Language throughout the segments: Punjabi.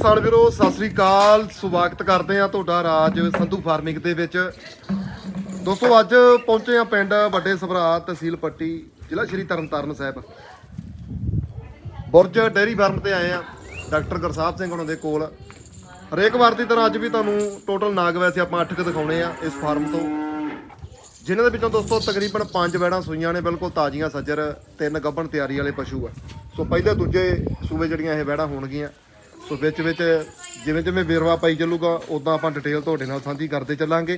ਕਿਸਾਨ ਵੀਰੋ, ਸਤਿ ਸ੍ਰੀ ਅਕਾਲ। ਸਵਾਗਤ ਕਰਦੇ ਆ ਤੁਹਾਡਾ ਰਾਜ ਸੰਧੂ ਫਾਰਮਿੰਗ ਦੇ ਵਿੱਚ। ਦੋਸਤੋ, ਅੱਜ ਪਹੁੰਚੇ ਆ ਪਿੰਡ ਵੱਡੇ ਸਭਰਾ ਤਹਿਸੀਲ ਪੱਟੀ, ਜ਼ਿਲ੍ਹਾ ਸ਼੍ਰੀ ਤਰਨਤਾਰਨ ਸਾਹਿਬ। ਬੁਰਜ ਡੇਅਰੀ ਫਾਰਮ ਤੇ ਆਏ ਆ ਡਾਕਟਰ ਗੁਰਸਾਹਿਬ ਸਿੰਘ ਉਹਨਾਂ ਦੇ ਕੋਲ। ਹਰੇਕ ਵਾਰ ਦੀ ਤਰ੍ਹਾਂ ਅੱਜ ਵੀ ਤੁਹਾਨੂੰ ਟੋਟਲ ਨਾਗ ਵੈਸੇ ਆਪਾਂ 8 ਕੁ ਦਿਖਾਉਣੇ ਆ ਇਸ ਫਾਰਮ ਤੋਂ। ਜਿਨ੍ਹਾਂ ਦੇ ਵਿੱਚੋਂ ਦੋਸਤੋ ਤਕਰੀਬਨ 5 ਵੈੜਾਂ ਸੂਈਆਂ ਨੇ, ਬਿਲਕੁਲ ਤਾਜ਼ੀਆਂ ਸੱਜਰ, ਤਿੰਨ ਗੱਭਣ ਤਿਆਰੀ ਵਾਲੇ ਪਸ਼ੂ ਆ। ਸੋ ਪਹਿਲੇ ਦੂਜੇ ਸੂਬੇ ਜਿਹੜੀਆਂ ਇਹ ਵੈੜਾਂ ਹੋਣਗੀਆਂ। ਸੋ ਵਿੱਚ ਵਿੱਚ ਜਿਵੇਂ ਜਿਵੇਂ ਵੇਰਵਾ ਪਾਈ ਚੱਲੂਗਾ ਉਦਾਂ ਆਪਾਂ ਡਿਟੇਲ ਤੁਹਾਡੇ ਨਾਲ ਸਾਂਝੀ ਕਰਦੇ ਚੱਲਾਂਗੇ।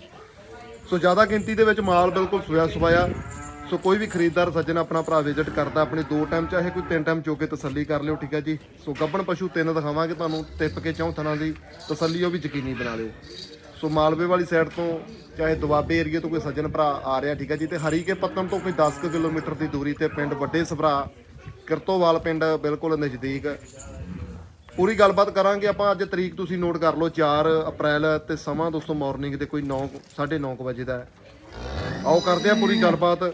ਸੋ ਜ਼ਿਆਦਾ ਗਿਣਤੀ ਦੇ ਵਿੱਚ ਮਾਲ ਬਿਲਕੁਲ ਸੋਇਆ ਸਵਾਇਆ ਸੋ ਕੋਈ ਵੀ ਖਰੀਦਦਾਰ, ਸੱਜਣ ਆਪਣਾ ਭਰਾ ਵਿਜ਼ਿਟ ਕਰਦਾ ਆਪਣੀ ਦੋ ਟਾਈਮ ਚਾਹੇ ਕੋਈ ਤਿੰਨ ਟਾਈਮ ਚੋ ਕੇ ਤਸੱਲੀ ਕਰ ਲਿਓ, ਠੀਕ ਹੈ ਜੀ? ਸੋ ਗੱਭਣ ਪਸ਼ੂ ਤਿੰਨ ਦਿਖਾਵਾਂਗੇ ਤੁਹਾਨੂੰ ਟਿੱਪ ਕੇ ਚੌਂ ਥਣਾਂ ਦੀ ਤਸੱਲੀ, ਉਹ ਵੀ ਯਕੀਨੀ ਬਣਾ ਲਿਓ। ਸੋ ਮਾਲਵੇ ਵਾਲੀ ਸਾਈਡ ਤੋਂ ਚਾਹੇ ਦੁਆਬੇ ਏਰੀਏ ਤੋਂ ਕੋਈ ਸੱਜਣ ਭਰਾ ਆ ਰਿਹਾ, ਠੀਕ ਹੈ ਜੀ? ਤੇ ਹਰੀਕੇ ਪੱਤਨ ਤੋਂ ਕੋਈ 10 ਕੁ ਕਿਲੋਮੀਟਰ ਦੀ ਦੂਰੀ ਤੇ ਪਿੰਡ ਵੱਡੇ ਸਭਰਾ, ਕਿਰਤੋਵਾਲ ਪਿੰਡ ਬਿਲਕੁਲ ਨਜ਼ਦੀਕ। ਪੂਰੀ ਗੱਲਬਾਤ ਕਰਾਂਗੇ। ਆਪਾਂ ਅੱਜ ਤਰੀਕ ਤੁਸੀਂ ਨੋਟ ਕਰ ਲਓ 4 ਅਪ੍ਰੈਲ ਤੇ ਸਮਾਂ ਦੋਸਤੋ ਮਾਰਨਿੰਗ ਦੇ ਕੋਈ 9 9:30 ਵਜੇ ਦਾ ਆਓ ਕਰਦੇ ਆ ਪੂਰੀ ਗੱਲਬਾਤ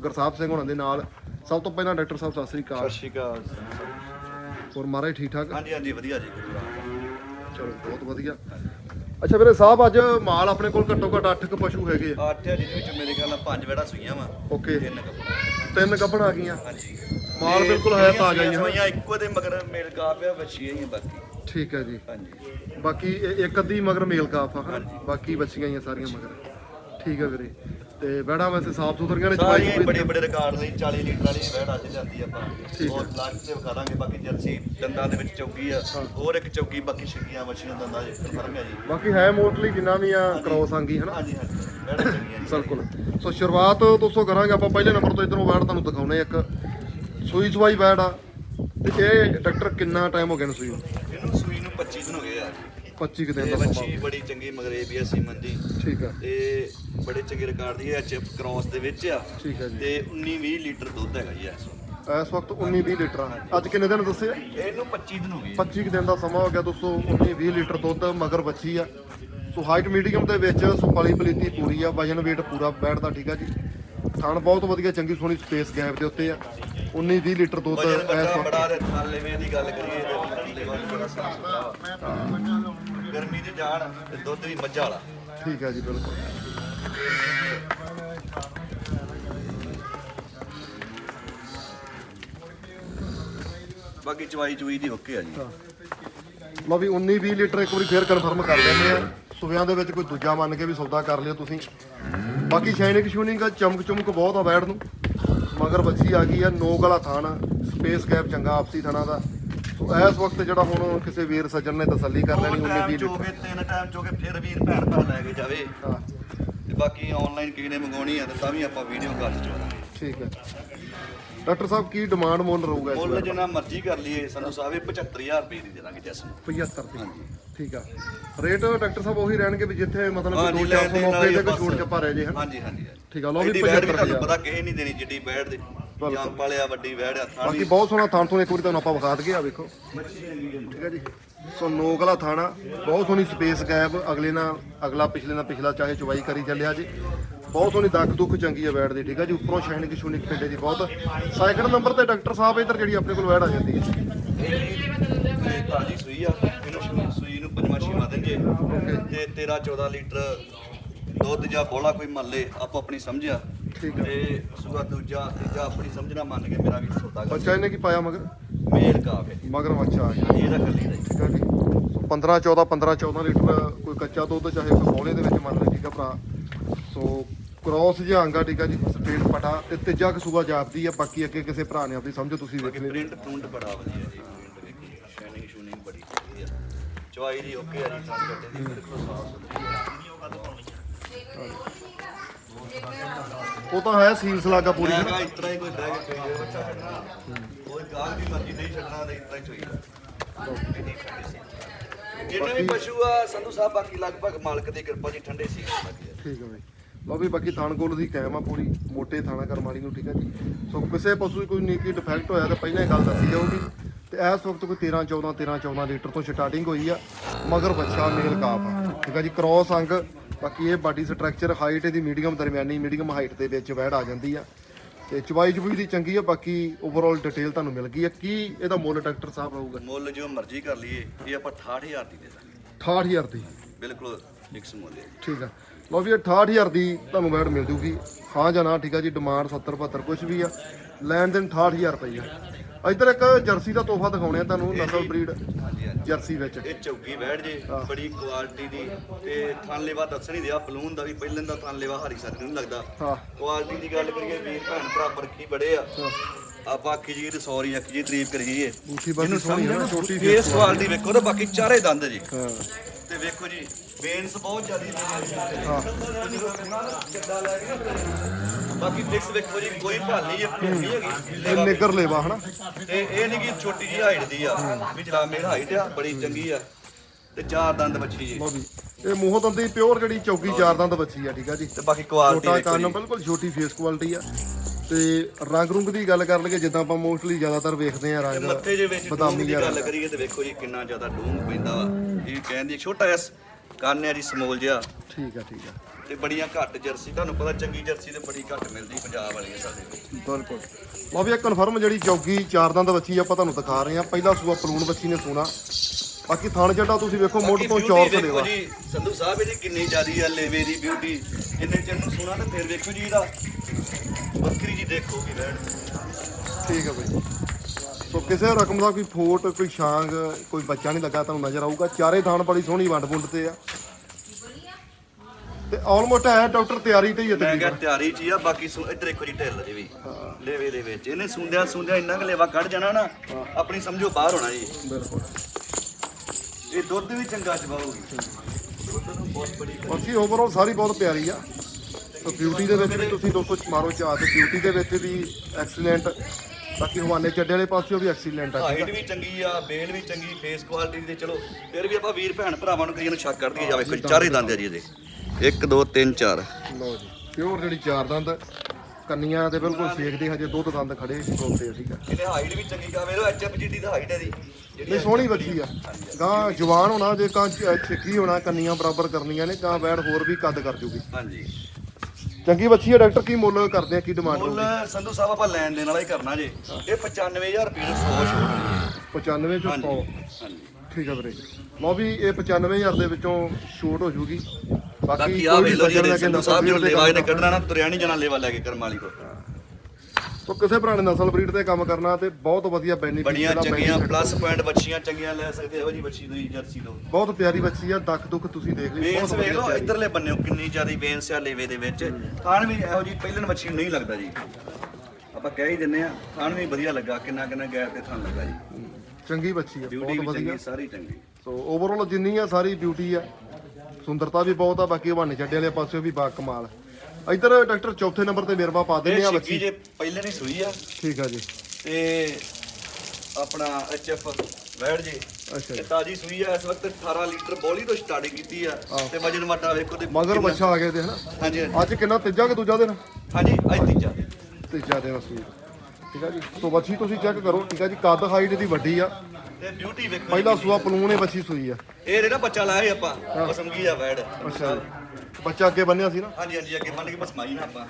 ਗੁਰਸਾਹਿਬ ਸਿੰਘ ਹੋਣਾ ਦੇ ਨਾਲ। ਸਭ ਤੋਂ ਪਹਿਲਾਂ ਡਾਕਟਰ ਸਾਹਿਬ ਸਤਿ ਸ੍ਰੀ ਅਕਾਲ। ਸਤਿ ਸ਼੍ਰੀ ਅਕਾਲ। ਹੋਰ ਮਹਾਰਾਜ ਠੀਕ ਠਾਕ? ਹਾਂਜੀ ਹਾਂਜੀ ਵਧੀਆ ਜੀ ਚਲੋ ਬਹੁਤ ਵਧੀਆ। ਅੱਛਾ ਵੀਰੇ ਸਾਹਿਬ ਅੱਜ ਮਾਲ ਆਪਣੇ ਕੋਲ ਘੱਟੋ ਘੱਟ 8 ਕੁ ਪਸ਼ੂ ਹੈਗੇ ਆ। ਅੱਠ ਹਰੀ ਦੇ ਵਿੱਚ ਮੇਰੇ ਖਿਆਲ ਨਾਲ ਪੰਜ ਵੇੜਾ ਸੂਈਆਂ ਵਾ। ਓਕੇ। ਤਿੰਨ ਕੱਪੜੇ। ਤਿੰਨ ਗੱਭਣ ਆ ਗਈਆਂ। ਹਾਂਜੀ। ਮਾਲ ਬਿਲਕੁਲ ਹੈ ਤਾਜ਼ਾ ਹੀ ਹੈ। ਸੂਈਆਂ ਇੱਕੋ ਦੇ ਮਗਰ ਮੇਲ ਕਾ ਪਿਆ ਬੱਚੀਆਂ ਹੀ ਆ ਬਾਕੀ। ਠੀਕ ਹੈ ਜੀ। ਹਾਂਜੀ। ਬਾਕੀ ਇਹ ਇੱਕ ਅੱਧੀ ਮਗਰ ਮੇਲ ਕਾਫ ਆ ਹਨਾ? ਹਾਂਜੀ। ਬਾਕੀ ਬੱਚੀਆਂ ਹੀ ਆ ਸਾਰੀਆਂ ਮਗਰ। ਠੀਕ ਹੈ ਵੀਰੇ। ਤੇ ਬੈੜਾ ਵੈਸੇ ਸਾਫ਼ ਸੁਥਰੀਆਂ ਨੇ ਸਾਰੀਆਂ ਚਵਾਈ ਬੜੇ ਬੜੇ ਰਿਕਾਰਡ ਲਈ 40 ਲੀਟਰ ਵਾਲੀ ਵੇੜ ਅੱਜ ਜਾਂਦੀ ਆਪਾਂ। ਠੀਕ ਹੋਰ ਲਾਸਟ ਤੇ ਵਿਖਾ ਦਾਂਗੇ ਬਾਕੀ ਜਰਸੀ ਦੰਦਾਂ ਦੇ ਵਿੱਚ ਚੌਕੀ ਆ। ਹੋਰ ਇੱਕ ਚੌਕੀ ਬਾਕੀ ਛਿੱਕੀਆਂ ਬੱਚੀਆਂ ਦੰਦਾਂ ਦੇ ਕਨਫਰਮ ਹੈ ਜੀ। ਬਾਕੀ ਹੈ ਮੋਸਟਲੀ ਜਿੰਨਾ ਵੀ ਆ ਕ੍ਰੋਸ ਆਂਗੀ ਹਨਾ? ਹਾਂਜੀ ਹਾਂਜੀ। ਵੇੜਾ ਚੰਗੀਆਂ ਜੀ। ਬਿਲਕੁਲ। ਸੋ ਸ਼ੁਰੂਆਤ ਦੋਸਤੋਂ ਕਰਾਂਗੇ ਆਪਾਂ ਪਹਿਲੇ ਨੰਬਰ ਤੋਂ ਇਧਰੋਂ ਵੈੜ ਤੁਹਾਨੂੰ ਦਿਖਾਉਣੇ ਇੱਕ। ਸੂਈ ਸਵਾਈ ਵੈੜ ਆ। ਤੇ ਇਹ ਡਾਕਟਰ ਕਿੰਨਾ ਟਾਈਮ ਹੋ ਗਿਆ ਨੂੰ ਸੂਈ ਨੂੰ? ਇਹਨੂੰ ਸੂਈ ਨੂੰ 25 ਦਿਨ ਹੋ ਗਏ ਆ 25 ਕੁ ਦਿਨ ਤੇ ਦਾ ਸਮਾਂ ਬੱਚੀ ਬੜੀ ਚੰਗੀ ਮਗਰ ਏਬੀਐਸ ਸੀਮਨ ਦੀ। ਠੀਕ ਆ। ਤੇ ਬੜੇ ਚੰਗੇ ਰਿਕਾਰਡ ਦੀ ਐਚ ਕ੍ਰਾਸ ਦੇ ਵਿੱਚ ਆ। ਠੀਕ ਆ ਜੀ। ਤੇ 19 20 ਲੀਟਰ ਦੁੱਧ ਹੈਗਾ ਜੀ ਇਸ ਵਕਤ। ਇਸ ਵਕਤ 19 20 ਲੀਟਰ। ਆ ਅੱਜ ਕਿੰਨੇ ਦਿਨ ਦੱਸੇ? ਆ? ਇਹਨੂੰ 25 ਦਿਨ ਹੋ ਗਏ। 25 ਕੁ ਦਿਨ ਦਾ ਸਮਾਂ ਹੋ ਗਿਆ ਦੋਸਤੋ 19 20 ਲੀਟਰ ਦੁੱਧ ਮਗਰ ਬੱਚੀ ਆ। ਸੋ ਹਾਈਟ ਮੀਡੀਅਮ ਦੇ ਵਿੱਚ ਸੋ ਪਲੀ ਪਲੀਤੀ ਪੂਰੀ ਆ। ਵਜਨ weight ਪੂਰਾ ਬੈਠਦਾ ਠੀਕ ਆ ਜੀ। ਥਣ ਬਹੁਤ ਵਧੀਆ ਚੰਗੀ ਸੋਹਣੀ ਸਪੇਸ ਗੈਪ ਦੇ ਉੱਤੇ ਆ। 19 20 ਲੀਟਰ ਦੁੱਧ ਵਜਨ ਬੱਚਾ ਬੜਾ ਤੇ ਥਾਲੇ ਵੇ ਦੀ ਗੱਲ ਕਰੀਏ ਤੇ ਲੇਵਾ ਵੀ ਬੜਾ ਸਾਫ਼ ਸੁਥਰਾ। ਵਾ। ਗਰਮੀ ਦੇ ਜਾਣ ਤੇ ਦੁੱਧ ਵੀ ਮੱਝਾਂ ਵਾਲਾ। ਠੀਕ ਆ ਜੀ ਬਿਲਕੁਲ। ਬਾਕੀ ਚਵਾਈ ਚੁਈ ਦੀ ਓਕੇ ਆ ਜੀ। ਲਓ ਵੀ 19 20 ਲੀਟਰ ਇੱਕ ਵਾਰੀ ਫੇਰ ਕਨਫਰਮ ਕਰ ਲੈਂਦੇ ਆ ਸੁਬਿਆਂ ਦੇ ਵਿੱਚ ਕੋਈ ਦੂਜਾ ਮੰਨ ਕੇ ਵੀ ਸੌਦਾ ਕਰ ਲਿਓ ਤੁਸੀਂ। ਬਾਕੀ ਸ਼ਾਈਨਿੰਗ ਸ਼ੂਨਿੰਗ ਚਮਕ ਚਮਕ ਬਹੁਤ ਆ ਬੈੜ ਨੂੰ। ਮਗਰ ਬੱਚੀ ਆ ਗਈ ਆ ਨੋਕ ਵਾਲਾ ਥਾਣ ਸਪੇਸ ਗੈਪ ਚੰਗਾ ਆਪਸੀ ਥਾਣਾ ਦਾ। ਸੋ ਇਸ ਵਕਤ ਜਿਹੜਾ ਹੁਣ ਕਿਸੇ ਵੀਰ ਸੱਜਣ ਨੇ ਤਸੱਲੀ ਕਰ ਲੈਣੀ 19 20 ਲੀਟਰ ਚੋਗੇ ਤਿੰਨ ਟਾਈਮ ਚੋਗੇ ਫਿਰ ਵੀਰ ਭੈਣ ਭਰਾ ਲੈ ਕੇ ਜਾਵੇ। ਹਾਂ। ਤੇ ਬਾਕੀ ਆਨਲਾਈਨ ਕਿਸੇ ਨੇ ਮੰਗਾਉਣੀ ਆ ਤੇ ਤਾਂ ਵੀ ਆਪਾਂ ਵੀਡੀਓ ਕਾਲ ਚ ਚਵਾਵਾਂਗੇ ਠੀਕ ਹੈ। ਡਾਕਟਰ ਸਾਹਿਬ ਕੀ ਡਿਮਾਂਡ ਮੁੱਲ ਰਹੂਗਾ ਇਸ ਮੁੱਲ ਵਾਰ ਜਿੰਨਾ ਮਰਜ਼ੀ ਕਰ ਲਈਏ ਸਾਨੂੰ ਸਾਹਿਬ 75000 ਰੁਪਏ ਦੀ ਦੇ ਦਾਂਗੇ ਜੈਸ ਨੂੰ। 75 ਦੀ। ਠੀਕ ਆ। ਰੇਟ ਡਾਕਟਰ ਸਾਹਿਬ ਉਹੀ ਰਹਿਣਗੇ ਵੀ ਜਿੱਥੇ ਮਤਲਬ ਹਾਂਜੀ, ਕਿ ਲੈਣ 2-400 ਦੇਣ ਮੌਕੇ ਵਾਲੀ ਤੇ ਕੋਈ ਬਸ। ਛੋਟ ਚੱਪਾ ਰਹਿ ਜੇ ਹਨਾ? ਹਾਂਜੀ ਹਾਂਜੀ ਠੀਕ ਆ ਲਓ ਵੀ ਐਡੀ ਵੈੜ 75 ਤੁਹਾਨੂੰ ਹਜ਼ਾਰ। ਪਤਾ ਕਿਸੇ ਨਹੀਂ ਦੇਣੀ ਜਿੱਡੀ ਵੈੜ ਦੇ। ਜਾਂ ਪਾਲਿਆ ਵੱਡੀ ਵੈੜ ਆ ਥਾਂ ਬਾਕੀ ਵੀ ਬਹੁਤ ਸੋਹਣਾ ਥਾਣ ਤੋਂ ਇੱਕ ਵਾਰੀ ਤੁਹਾਨੂੰ ਆਪਾਂ ਵਿਖਾ ਦਈਏ ਆ ਵੇਖੋ। ਠੀਕ ਹੈ ਜੀ। ਸੋ ਨੋਕ ਵਾਲਾ ਥਾਣਾ ਬਹੁਤ ਸੋਹਣੀ ਸਪੇਸ ਗੈਪ ਅਗਲੇ ਨਾਲ ਅਗਲਾ ਪਿਛਲੇ ਨਾਲ ਪਿਛਲਾ ਚਾਹੇ ਚਵਾਈ ਕਰੀ ਚੱਲਿਆ ਜੀ। ਬਹੁਤ ਸੋਹਣੀ ਦੱਖ ਦੁੱਖ ਚੰਗੀ ਹੈ ਵੈੜ ਦੀ ਠੀਕ ਹੈ ਜੀ ਉੱਪਰੋਂ ਸ਼ਾਈਨਿੰਗ ਸ਼ੂਨਿੰਗ ਪਿੰਡੇ ਦੀ ਬਹੁਤ। ਸੈਕਿੰਡ ਨੰਬਰ ਤੇ ਡਾਕਟਰ ਸਾਹਿਬ ਇੱਧਰ ਜਿਹੜੀ ਆਪਣੇ ਕੋਲ ਵੈੜ ਆ ਜਾਂਦੀ ਹੈ। ਇਹ ਤਾਜੀ ਸੂਈ ਆ ਇਹਨੂੰ ਸੂਈ- ਸੂਈ ਨੂੰ ਪੰਜਵਾਂ ਛੇਵਾਂ ਦਿਨ ਜੇ ਤੇ 13 14 ਲੀਟਰ ਦੁੱਧ ਜਾਂ ਬੋਲਾ ਕੋਈ ਮੰਨ ਲੇ ਆਪੋ ਆਪਣੀ ਸਮਝਿਆ। ਠੀਕ ਹੈ ਤੇ ਸੂਆ ਦੂਜਾ ਤੀਜਾ ਆਪਣੀ ਸਮਝਣਾ ਮੰਨ ਕੇ ਮੇਰਾ ਵੀ ਸੌਦਾ ਕਰ ਬੱਚਾ ਇਹਨੇ ਕੀ ਪਾਇਆ ਮਗਰ? ਮੇਲ ਕਾਫੇ ਮਗਰ ਬੱਚਾ ਆ ਗਿਆ। ਇਹਦਾ ਕੱਲੀ ਦਾ। ਠੀਕ ਹੈ ਜੀ। ਸੋ 15 14 15 14 ਲੀਟਰ ਕੋਈ ਕੱਚਾ ਦੁੱਧ ਚਾਹੇ ਕੋਈ ਬੋਲੇ ਦੇ ਵਿੱਚ ਮੰਨ ਲੈ ਠੀਕ ਆ ਭਰਾ। ਸੋ ਕ੍ਰੋਸ ਠੀਕ ਆ ਜੀ ਸਪੀਡ ਪਟਾ ਤੇ ਤੀਜਾ ਕਸੂਆ ਜਾਪਦੀ ਆ ਬਾਕੀ ਅੱਗੇ ਕਿਸੇ ਭਰਾ ਨੇ ਆਪਣੀ ਸਮਝੋ ਤੁਸੀਂ ਵੇਖ ਲਿਓ। ਪ੍ਰਿੰਟ ਪ੍ਰਿੰਟ ਬੜਾ ਵਧੀਆ ਜੀ ਸ਼ਾਈਨਿੰਗ ਸ਼ੂਨਿੰਗ ਬੜੀ ਵਧੀਆ ਚਵਾਈ ਦੀ ਓਕੇ ਆ ਜੀ ਤਾਂ ਕੱਟੇ ਦੀ ਬਿਲਕੁਲ ਸਾਫ਼ ਸੁਥਰੀ ਉਹ ਤਾਂ ਹੈ ਸੀਲਸ ਲਾਗਾ ਪੂਰੀ। ਮੈਂ ਇਸ ਤਰ੍ਹਾਂ ਹੀ ਕੋਈ ਕੇ ਕੋਈ ਬੱਚਾ ਛੱਡਣਾ ਕੋਈ ਗਾਹ ਦੀ ਮਰਜ਼ੀ ਨਹੀਂ ਛੱਡਣਾ ਤੇ ਇਸ ਤਰ੍ਹਾਂ ਹੀ ਚੋਈ ਜਿੰਨੇ ਵੀ ਪਸ਼ੂ ਆ ਸੰਧੂ ਸਾਹਿਬ ਬਾਕੀ ਲਗਭਗ ਮਾਲਕ ਦੀ ਕਿਰਪਾ ਜੀ ਠੰਡੇ ਸੀ ਠੀਕ ਹੈ ਬਈ। ਲਓ ਵੀ ਬਾਕੀ ਥਾਣ ਕੋਲ ਦੀ ਕਾਇਮ ਆ ਪੂਰੀ ਮੋਟੇ ਥਾਣਾ ਕਰਮਾਲੀ ਨੂੰ ਠੀਕ ਹੈ ਜੀ। ਸੋ ਕਿਸੇ ਪਸ਼ੂ 'ਚ ਕੋਈ ਨੀਤੀ ਡਿਫੈਕਟ ਹੋਇਆ ਤਾਂ ਪਹਿਲਾਂ ਹੀ ਗੱਲ ਦੱਸੀ ਜਾਊਗੀ। ਤੇ ਇਸ ਵਕਤ ਕੋਈ 13 14 13 14 ਲੀਟਰ ਤੋਂ ਸਟਾਰਟਿੰਗ ਹੋਈ ਆ ਮਗਰ ਬੱਚਾ ਮੇਲ ਕਾਫ ਆ ਠੀਕ ਹੈ ਜੀ ਕ੍ਰੋਸ ਅੰਗ ਬਾਕੀ ਇਹ ਬਾਡੀ ਸਟਰਕਚਰ ਹਾਈਟ ਇਹਦੀ ਮੀਡੀਅਮ ਦਰਮਿਆਨੀ ਮੀਡੀਅਮ ਹਾਈਟ ਦੇ ਵਿੱਚ ਵੈੜ ਆ ਜਾਂਦੀ ਆ। ਤੇ ਚਵਾਈ ਚੁਬਈ ਦੀ ਚੰਗੀ ਆ ਬਾਕੀ ਓਵਰਆਲ ਡਿਟੇਲ ਤੁਹਾਨੂੰ ਮਿਲ ਗਈ ਆ। ਕੀ ਇਹਦਾ ਮੁੱਲ ਡਾਕਟਰ ਸਾਹਿਬ ਰਹੂਗਾ? ਮੁੱਲ ਜੋ ਮਰਜ਼ੀ ਕਰ ਲਈਏ ਇਹ ਆਪਾਂ 68000 ਦੀ ਦੇ ਦਾਂਗੇ। 68000 ਦੀ। ਬਿਲਕੁਲ ਫਿਕਸ ਮੁੱਲ ਹੈ। ਠੀਕ ਆ। ਲਓ ਵੀ ਇਹ 68000 ਦੀ ਤੁਹਾਨੂੰ ਵੈਟ ਮਿਲ ਜੂਗੀ। ਹਾਂ ਜਾਂ ਨਾ ਠੀਕ ਆ ਜੀ ਡਿਮਾਂਡ 70 72 ਕੁਝ ਵੀ ਆ। ਲੈਣ ਦੇਣ 68000 ਰੁਪਏ ਆ। ਇੱਧਰ ਇੱਕ ਜਰਸੀ ਦਾ ਤੋਹਫਾ ਦਿਖਾਉਣੇ ਆ ਤੁਹਾਨੂੰ ਨਸਲ ਬਰੀਡ ਜਰਸੀ ਵਿੱਚ। ਇਹ ਚੌਕੀ ਬੈਠ ਜੇ ਬੜੀ ਕੁਆਲਿਟੀ ਦੀ ਤੇ ਥਾਨਲੇਵਾ ਦੱਸਣੀ ਦਿਆ ਬਲੂਨ ਦਾ ਵੀ ਪਹਿਲਾਂ ਦਾ ਥਾਨਲੇਵਾ ਹਰੀ ਸਰ ਨੂੰ ਲੱਗਦਾ। ਹਾਂ। ਕੁਆਲਿਟੀ ਦੀ ਗੱਲ ਕਰੀਏ ਵੀਰ ਭੈਣ ਭਰਾ ਪਰਖੀ ਬੜੇ ਆ। ਆਪਾਂ ਆਖੀ ਜੀ ਸੌਰੀ ਆਖੀ ਜੀ ਤਾਰੀਫ ਕਰੀਏ। ਬੂਥੀ ਬਾਕੀ ਸੋਹਣੀ ਹੈ ਨਾ ਛੋਟੀ ਸੀ ਫੇਸ ਕੁਆਲਿਟੀ ਵੇਖੋ ਤੇ ਬਾਕੀ ਚਾਰੇ ਦੰਦ ਜੀ। ਹਾਂ। ਵੇਖੋ ਜੀ ਵੇਨਸ ਬਹੁਤ ਜ਼ਿਆਦੀ ਨਾ ਬਾਕੀ ਫਿਕਸ ਵੇਖੋ ਜੀ ਕੋਈ ਢਾਲੀ ਆਪਣੀ ਨਹੀਂ ਹੈਗੀ। ਇਹ ਨਿੱਗਰ ਲੇਵਾ ਹਨਾ? ਤੇ ਇਹ ਨਹੀਂ ਕਿ ਛੋਟੀ ਜੀ ਹਾਈਟ ਦੀ ਆ ਵੀ ਜਰਾ ਮੇਰ ਹਾਈਟ ਆ ਬੜੀ ਚੰਗੀ ਆ। ਤੇ ਚਾਰ ਦੰਦ ਬੱਚੀ ਜੀ। ਇਹ ਮੂੰਹੋਂ ਦੰਦੀ ਪਿਓਰ ਜਿਹੜੀ ਚੌਕੀ ਚਾਰ ਦੰਦ ਬੱਚੀ ਆ ਠੀਕ ਆ ਜੀ? ਤੇ ਬਾਕੀ ਕੁਆਲਿਟੀ ਜੀ। ਬਿਲਕੁਲ ਛੋਟੀ ਫੇਸ ਕੁਆਲਿਟੀ ਆ। ਤੇ ਰੰਗ ਰੁੰਗ ਦੀ ਗੱਲ ਕਰ ਲਈਏ ਜਿੱਦਾਂ ਆਪਾਂ ਮੋਸਟਲੀ ਜ਼ਿਆਦਾਤਰ ਵੇਖਦੇ ਆ ਤੇ ਰੰਗ ਮੱਥੇ ਦੇ ਵਿੱਚ ਬਦਾਮੀ ਡੂੰਘ ਦੀ ਗੱਲ ਰੰਗ। ਕਰੀਏ ਤੇ ਵੇਖੋ ਜੀ ਕਿੰਨਾ ਜ਼ਿਆਦਾ ਡੂੰਘ ਪੈਂਦਾ ਵਾ। ਇਹ ਕਹਿੰਦੀ ਛੋਟਾ ਜਿਹਾ ਕੰਨ ਜੀ ਸਮੋਲ ਜਿਹਾ। ਠੀਕ ਆ ਠੀਕ ਆ। ਤੇ ਬੜੀਆਂ ਘੱਟ ਜਰਸੀ ਤੁਹਾਨੂੰ ਪਤਾ ਚੰਗੀ ਜਰਸੀ ਤੇ ਬੜੀ ਘੱਟ ਮਿਲਦੀ ਪੰਜਾਬ ਵਾਲੀ ਸਾਡੇ ਵਿੱਚ ਬਿਲਕੁਲ। ਲਓ ਵੀ ਇਹ ਕਨਫਰਮ ਜਿਹੜੀ ਚੌਕੀ ਚਾਰ ਦੰਦ ਬੱਚੀ ਆਪਾਂ ਤੁਹਾਨੂੰ ਦਿਖਾ ਰਹੇ ਆ ਪਹਿਲਾ ਸੂਆ ਪਲੂਣ ਬੱਚੀ ਨੇ ਸੋਨਾ। ਬਾਕੀ ਥਣ ਜੱਟਾ ਤੁਸੀਂ ਵੇਖੋ ਮੁੱਢ ਬਾਕੀ ਤੋਂ beauty ਚੌਰ ਤੇ ਵੇਖੋ ਲੇਵਾ। ਜੀ ਸੰਧੂ ਸਾਹਿਬ ਇਹਦੀ ਕਿੰਨੀ ਜ਼ਿਆਦੀ ਆ ਲੇਵੇ ਦੀ ਬਿਊਟੀ ਜਿੰਨੇ ਚਿਰ ਨੂੰ ਸੋਨਾ ਤੇ ਫਿਰ ਵੇਖੋ ਜੀ ਇਹਦਾ। ਦੇਖੋਗੀ ਰਹਿਣ। ਠੀਕ ਆ ਬਈ। ਸੋ ਕਿਸੇ ਰਕਮ ਦਾ ਕੋਈ ਫੋਟ ਕੋਈ ਛਾਂਗ ਕੋਈ ਬੱਚਾ ਨਹੀਂ ਲੱਗਾ ਤੁਹਾਨੂੰ ਨਜ਼ਰ ਆਊਗਾ। ਚਾਰੇ ਥਾਣ ਬੜੀ ਸੋਹਣੀ ਵੰਡ ਵੁੰਡ ਤੇ ਆ। ਤੇ ਆਲਮੋਸਟ ਹੈ ਡਾਕਟਰ ਤਿਆਰੀ ਤੇ ਹੀ ਹੈ ਮੈਂ ਕਿਹਾ ਤਕਰੀਬਨ। ਤਿਆਰੀ ਚ ਹੀ ਆ ਬਾਕੀ ਸੁ- ਇੱਧਰ ਦੇਖੋ ਜੀ ਢਿੱਲ ਦੇ ਵੀ। ਲੇਵੇ ਦੇ ਵਿੱਚ ਇਹਨੇ ਸੁੰਦਿਆਂ ਸੁੰਦਿਆਂ ਇੰਨਾ ਕੁ ਲੇਵਾ ਕੱਢ ਜਾਣਾ ਨਾ ਆਪਣੀ ਸਮਝੋ ਬਾਹਰ ਹੋਣਾ ਜੀ। ਬਿਲਕੁਲ। ਇਹ ਦੁੱਧ ਵੀ ਚੰਗਾ ਚਵਾਉਗੀ ਦੁੱਧ ਨੂੰ ਬਹੁਤ ਬੜੀ ਬਾਕੀ ਓਵਰਆਲ ਸਾਰੀ ਬਹੁਤ ਪਿਆਰੀ ਆ। ਸੋ ਬਿਊਟੀ ਦੇ ਵਿੱਚ ਵੀ ਤੁਸੀਂ 200 ਮਾਰੋ ਚਾਹ ਤੇ ਬਿਊਟੀ ਦੇ ਵਿੱਚ ਵੀ ਐਕਸੀਲੈਂਟ ਬਾਕੀ ਹਵਾਨੇ ਚੱਡੇ ਵਾਲੇ ਪਾਸਿਓਂ ਵੀ ਐਕਸੀਲੈਂਟ ਆ ਹਾਈਟ ਵੀ ਚੰਗੀ ਆ ਬੇਲ ਵੀ ਚੰਗੀ ਫੇਸ ਕੁਆਲਿਟੀ ਦੀ ਚਲੋ ਫਿਰ ਵੀ ਆਪਾਂ ਵੀਰ ਭੈਣ ਭਰਾਵਾਂ ਨੂੰ ਕਈਆਂ ਨੂੰ ਸ਼ੱਕ ਕਰਦੀ ਜਾਵੇ ਕੋਈ ਚਾਰੇ ਦੰਦ ਆ ਜੀ ਇਹਦੇ। 1 2 3 4 ਲਓ ਜੀ ਪਿਓਰ ਜਿਹੜੀ ਚਾਰ ਦੰਦ ਕੰਨੀਆਂ ਤੇ ਬਿਲਕੁਲ ਛੇਕਦੇ ਹਜੇ ਦੁੱਧ ਦੰਦ ਖੜੇ ਖੋਲਦੇ ਠੀਕ ਆ? ਇਹਨੇ ਹਾਈਟ ਵੀ ਚੰਗੀ ਕਾ ਵੇਲੋ ਐਚਐਫਜੀਡੀ ਦਾ ਹਾਈਟ ਹੈ ਦੀ ਨਹੀਂ ਸੋਹਣੀ ਬੱਚੀ ਆ। ਗਾਂ ਜਵਾਨ ਹੋਣਾ ਜੇ ਕਾਂ ਛਿੱਕੀ ਹੋਣਾ ਕੰਨੀਆਂ ਬਰਾਬਰ ਕਰਨੀਆਂ ਨੇ ਗਾਂ ਬੈੜ ਹੋਰ ਵੀ ਕੱਦ ਕਰ ਜੂਗੀ। ਹਾਂਜੀ। ਚੰਗੀ ਬੱਚੀ ਆ ਡਾਕਟਰ ਕੀ ਮੁੱਲ ਕਰਦੇ ਆ ਕੀ ਡਿਮਾਂਡ ਮੁੱਲ ਸੰਧੂ ਸਾਹਿਬ ਆਪਾਂ ਲੈਣ ਦੇਣ ਵਾਲਾ ਹੀ ਕਰਨਾ ਜੇ। ਇਹ 95000 ਰੁਪਏ ਨੂੰ 100 ਛੋਟ 95 ਚੋਂ 100 ਹਾਂਜੀ। ਠੀਕ ਆ ਵੀਰੇ। ਲਓ ਵੀ ਇਹ 95000 ਦੇ ਵਿੱਚੋਂ ਛੂਟ ਹੋ ਜੂਗੀ। ਬਾਕੀ ਆ ਵੀ ਜੀ ਲੈ ਕੇ ਸੰਧੂ ਸਾਹਿਬ ਜੋ ਤੇ ਲੇਵਾ ਇਹਨੇ ਕੱਢਣਾ ਨਾ ਤੁਰਿਆ ਨਹੀਂ ਜਾਣਾ ਲੇਵਾ ਲੈ ਕੇ ਕਰਮ ਵਾਲੀ ਕੋ ਸੋ ਕਿਸੇ ਨੇ ਨਸਲ ਬਰੀਡ ਤੇ ਕੰਮ ਕਰਨਾ ਤੇ ਬਹੁਤ ਵਧੀਆ ਬੈਨੀਫਿਟ ਬੜੀਆਂ ਚੰਗੀਆਂ ਪਲੱਸ ਪੁਆਇੰਟ ਬੱਚੀਆਂ ਚੰਗੀਆਂ ਲੈ ਸਕਦੇ ਇਹੋ ਜੀ ਬੱਚੀ ਤੋਂ ਜਰਸੀ ਤੋਂ ਬਹੁਤ ਪਿਆਰੀ ਬੱਚੀ ਆ ਦੁੱਖ ਦੁੱਖ ਤੁਸੀਂ ਦੇਖ ਲਈ ਵੇਨਸ ਬਹੁਤ ਵੇਖ ਲਓ। ਇਧਰਲੇ ਬੰਨਿਓ ਕਿੰਨੀ ਜ਼ਿਆਦੀ ਵੇਨਸ ਆ ਲੇਵੇ ਦੇ ਵਿੱਚ। ਖਾਣ ਵੀ ਇਹੋ ਜੀ ਪਹਿਲਨ ਨੂੰ ਨਹੀਂ ਲੱਗਦਾ ਜੀ। ਆਪਾਂ ਕਹਿ ਹੀ ਦਿੰਨੇ ਆ ਖਾਣ ਵੀ ਵਧੀਆ ਲੱਗਾ ਕਿੰਨਾ ਕਿੰਨਾ ਗੈਰ ਤੇ ਥਾਂ ਲੱਗਾ ਜੀ। ਚੰਗੀ ਬੱਚੀ ਆ ਬਹੁਤ ਵਧੀਆ। ਸਾਰੀ ਚੰਗੀ। ਸੋ ਓਵਰਆਲ ਜਿੰਨੀ ਆ ਸਾਰੀ ਬਿਊਟੀ ਆ। ਸੁੰਦਰਤਾ ਵੀ ਬਹੁਤ ਆ ਬਾਕੀ ਹਵਾਨੇ ਚੱਡੇ ਵਾਲੇ ਪਾਸੇ ਵੀ ਬਾ ਕਮਾਲ। ਇੱਧਰ ਡਾਕਟਰ ਚੌਥੇ ਨੰਬਰ ਤੇ ਮੇਰਵਾ ਪਾ ਦਿੰਦੇ ਆ ਬੱਚੀ। ਜੇ ਪਹਿਲੇ ਨਹੀਂ ਸੂਈ ਆ। ਠੀਕ ਆ ਜੀ। ਤੇ ਆਪਣਾ ਐਚਐਫ ਵੈੜ ਜੀ। ਅੱਛਾ ਤਾਜੀ ਸੂਈ ਆ ਇਸ ਵਕਤ 18 ਲੀਟਰ ਬੋਲੀ ਤੋਂ ਸਟਾਰਟਿੰਗ ਕੀਤੀ ਆ। ਤੇ ਵਜਨ ਵਾਟਾ ਵੇਖੋ ਤੇ ਮਗਰ ਬੱਚਾ ਆ ਗਿਆ ਤੇ ਹਨਾ। ਹਾਂਜੀ। ਅੱਜ ਕਿੰਨਾ ਤੀਜਾ ਕਿ ਦੂਜਾ ਦਿਨ? ਹਾਂਜੀ ਅੱਜ ਤੀਜਾ ਤੀਜਾ ਦਿਨ ਸੂਈ। ਠੀਕ ਆ ਜੀ। ਸੋ ਬੱਚੀ ਤੁਸੀਂ ਚੈੱਕ ਕਰੋ। ਠੀਕ ਆ ਜੀ ਕੱਦ ਹਾਈਟ ਇਹਦੀ ਵੱਡੀ ਆ। ਤੇ ਬਿਊਟੀ ਵੇਖੋ ਪਹਿਲਾ। ਸੂਆ ਪਲੂਣੇ ਬੱਚੀ ਸੂਈ ਆ। ਇਹ ਜਿਹੜਾ ਬੱਚਾ ਲਾਇਆ ਆਪਾਂ ਪਸੰਦਗੀ ਆ ਵੈੜ ਅੱਛਾ ਬੱਚਾ ਅੱਗੇ ਬੰਨਿਆ ਸੀ ਨਾ? ਹਾਂਜੀ ਹਾਂਜੀ ਅੱਗੇ ਮੰਨ ਕੇ ਬਸ ਮਾਈ ਨਾ ਆਪਾਂ।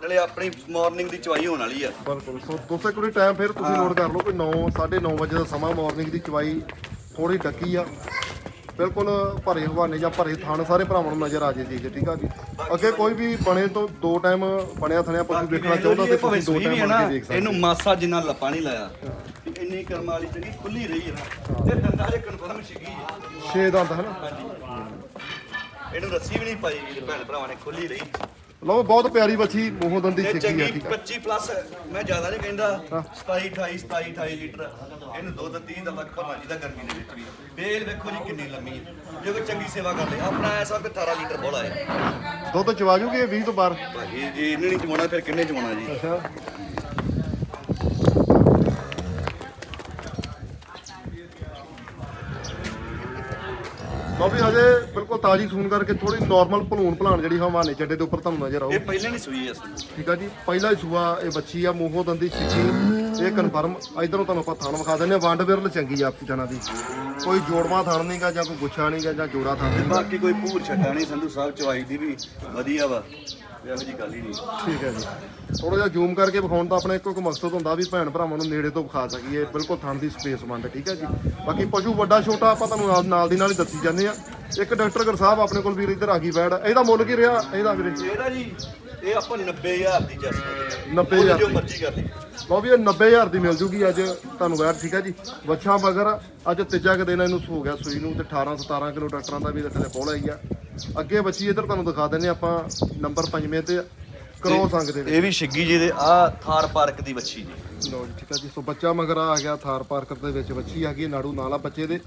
ਨਾਲੇ ਆਪਣੀ ਮਾਰਨਿੰਗ ਦੀ ਚਵਾਈ ਹੋਣ ਵਾਲੀ ਆ। ਬਿਲਕੁਲ। ਸੋ ਦੋਸਤੋ ਕੋਈ ਟਾਈਮ ਫਿਰ ਤੁਸੀਂ ਨੋਟ ਕਰ ਲਓ ਕੋਈ 9 9:30 ਵਜੇ ਦਾ ਸਮਾਂ ਮਾਰਨਿੰਗ ਦੀ ਚਵਾਈ ਥੋੜੀ ਡੱਕੀ ਆ। ਬਿਲਕੁਲ ਭਰੇ ਹਵਾਨੇ ਜਾਂ ਭਰੇ ਥਾਣ ਸਾਰੇ ਭਰਾਵਾਂ ਨੂੰ ਨਜ਼ਰ ਆ ਜੇ ਜੀ ਠੀਕ ਆ ਜੀ? ਅੱਗੇ ਕੋਈ ਵੀ ਬਣੇ ਤੋਂ ਦੋ ਟਾਈਮ ਬਣਿਆ ਥਣਿਆ ਪਸ਼ੂ ਦੇਖਣਾ ਚਾਹੁੰਦਾ ਤੇ ਤੁਸੀਂ ਦੋ ਟਾਈਮ ਨਾ ਬਣ ਕੇ ਦੇਖ ਸਕਦੇ ਇਹਨੂੰ ਮਾਸਾ ਜਿੰਨਾ ਲੱਪਾ ਨਹੀਂ ਲਾਇਆ। ਇੰਨੀ ਕਰਮ ਵਾਲੀ ਚੰਗੀ ਖੁੱਲੀ ਰਹੀ ਹੈ ਨਾ ਤੇ ਦੰਦਾਂ ਦੇ ਕਨਫਰਮ ਛਿੱਗੀ ਹੈ। ਛੇ ਦੰਦ ਹਨਾ? ਹਾਂਜੀ। ਇਹਨੂੰ ਰੱਸੀ ਵੀ ਨਹੀਂ ਪਾਈ ਵੀਰ ਭੈਣ ਭਰਾਵਾਂ ਨੇ ਖੁੱਲੀ ਰਹੀ। ਲਓ ਬਹੁਤ ਪਿਆਰੀ ਬੱਚੀ ਮੂੰਹੋਂ ਦੰਦੀ ਆ ਚੰਗੀ ਠੀਕ ਆ। 25 ਪਲੱਸ ਮੈਂ ਜ਼ਿਆਦਾ ਨਹੀਂ ਕਹਿੰਦਾ 27 28 27 28 ਲੀਟਰ। ਇਹਨੂੰ ਦੁੱਧ 30 ਦਾ ਲੱਖ ਭਰਨਾ ਜਿਹਦਾ ਗਰਮੀ ਦੇ ਵਿੱਚ ਵੀ। ਬੇਲ ਵੇਖੋ ਜੀ ਕਿੰਨੀ ਲੰਮੀ ਹੈ। ਜੇ ਕੋਈ ਚੰਗੀ ਸੇਵਾ ਕਰ ਲੇ ਆਪਣਾ ਐਸਾ ਕਿ 18 ਲੀਟਰ ਬੋਲਾ ਹੈ। ਦੁੱਧ ਚਵਾ ਜੂਗੀ ਇਹ 20 ਤੋਂ ਬਾਹਰ? ਭਾਜੀ ਜੀ ਇਹਨੇ ਨਹੀਂ ਚਵਾਉਣਾ ਫਿਰ ਕਿੰਨੇ ਚਵਾਉਣਾ ਜੀ? ਅੱਛਾ। ਵੀ ਹਜੇ ਬਿਲਕੁਲ ਤਾਜੀ ਸੂਨ ਕਰਕੇ ਥੋੜੀ ਨਾਰਮਲ ਭਲੂਣ ਭਲਾਣ ਜਿਹੜੀ ਹਵਾਨੇ ਚੱਡੇ ਦੇ ਉੱਪਰ ਤੁਹਾਨੂੰ ਨਜ਼ਰ ਆਊ। ਇਹ ਪਹਿਲੇ ਨਹੀਂ ਸੂਈ ਅਸਲ ਠੀਕ ਆ ਜੀ ਪਹਿਲਾ ਹੀ ਸੂਆ ਇਹ ਬੱਚੀ ਆ ਮੂੰਹੋਂ ਦੰਦੀ ਛਿੱਕੀ। ਇਹ ਕਨਫਰਮ ਇਧਰੋਂ ਤੁਹਾਨੂੰ ਆਪਾਂ ਥਣ ਵਿਖਾ ਦਿੰਦੇ ਆ ਵੰਡ ਵਿਰਲ ਚੰਗੀ ਆ ਆਪੀ ਜਣਾ ਦੀ। ਕੋਈ ਜੋੜਵਾ ਥਣ ਨਹੀਂਗਾ ਜਾਂ ਕੋਈ ਗੁੱਛਾ ਨਹੀਂਗਾ ਜਾਂ ਜੋੜਾ ਥਣ ਬਾਕੀ ਕੋਈ ਭੂਰ ਛੱਡਾ ਨਹੀਂ ਸੰਧੂ ਸਾਹਿਬ ਚਵਾਈ ਦੀ ਵੀ ਵਧੀਆ ਵਾ। ਇਹੋ ਜੀ ਗੱਲ ਹੀ ਨਹੀਂ। ਠੀਕ ਹੈ ਜੀ। ਥੋੜਾ ਜਿਹਾ ਜ਼ੂਮ ਕਰਕੇ ਵਿਖਾਉਣ ਦਾ ਆਪਣਾ ਇੱਕੋ ਇੱਕ ਮਕਸਦ ਹੁੰਦਾ ਵੀ ਭੈਣ ਭਰਾਵਾਂ ਨੂੰ ਨੇੜੇ ਤੋਂ ਵਿਖਾ ਸਕੀਏ ਬਿਲਕੁਲ ਥਣ ਦੀ ਸਪੇਸ ਬੰਦ ਠੀਕ ਹੈ ਜੀ। ਬਾਕੀ ਪਸ਼ੂ ਵੱਡਾ ਛੋਟਾ ਆਪਾਂ ਤੁਹਾਨੂੰ ਨਾਲ- ਨਾਲ ਦੀ ਨਾਲ ਹੀ ਦੱਸੀ ਜਾਂਦੇ ਆ ਇੱਕ ਡਾਕਟਰ ਗੁਰ ਸਾਹਿਬ ਆਪਣੇ ਕੋਲ ਵੀਰ ਇੱਧਰ ਆ ਗਈ ਬੈੜ ਇਹਦਾ ਮੁੱਲ ਕੀ ਰਿਹਾ? ਇਹਦਾ ਵੀਰੇ? ਇਹਦਾ ਜੀ ਇਹ ਆਪਾਂ 90000 ਦੀ ਜੱਸ 90000 ਜੋ ਮਰਜ਼ੀ ਕਰ ਲਈ ਲਓ ਵੀ ਇਹ 90000 ਦੀ ਮਿਲ ਜੂਗੀ ਅੱਜ ਤੁਹਾਨੂੰ ਵੈਟ ਠੀਕ ਹੈ ਜੀ। ਵੱਛਾ ਮਗਰ ਅੱਜ ਤੀਜਾ ਕੁ ਦਿਨ ਇਹਨੂੰ ਹੋ ਗਿਆ ਸੂਈ ਨੂੰ ਤੇ 18 17 ਕਿਲੋ ਡਾਕਟਰਾਂ ਦਾ ਵੀ ਇਹਦੇ ਥੱਲੇ ਪੋਲਾ ਹੀ ਆ। ਅੱਗੇ ਬੱਚੀ ਇੱਧਰ ਤੁਹਾਨੂੰ ਦਿਖਾ ਦਿੰਨੇ ਆਪਾਂ ਨੰਬਰ ਪੰਜਵੇਂ ਤੇ ਕਰੋ ਸੰਗ ਦੇ ਵਿੱਚ। ਇਹ ਵੀ ਛਿੱਗੀ ਜੀ ਦੇ ਆ ਥਾਰ ਪਾਰਕ ਦੀ ਬੱਚੀ ਜੀ। ਲਓ ਜੀ ਠੀਕ ਹੈ ਜੀ। ਸੋ ਬੱਚਾ ਮਗਰ ਆ ਗਿਆ ਥਾਰ ਪਾਰਕਰ ਦੇ ਵਿੱਚ ਬੱਚੀ ਆ ਗਈ ਨਾੜੂ ਨਾਲਾ ਬੱਚੇ ਦੇ।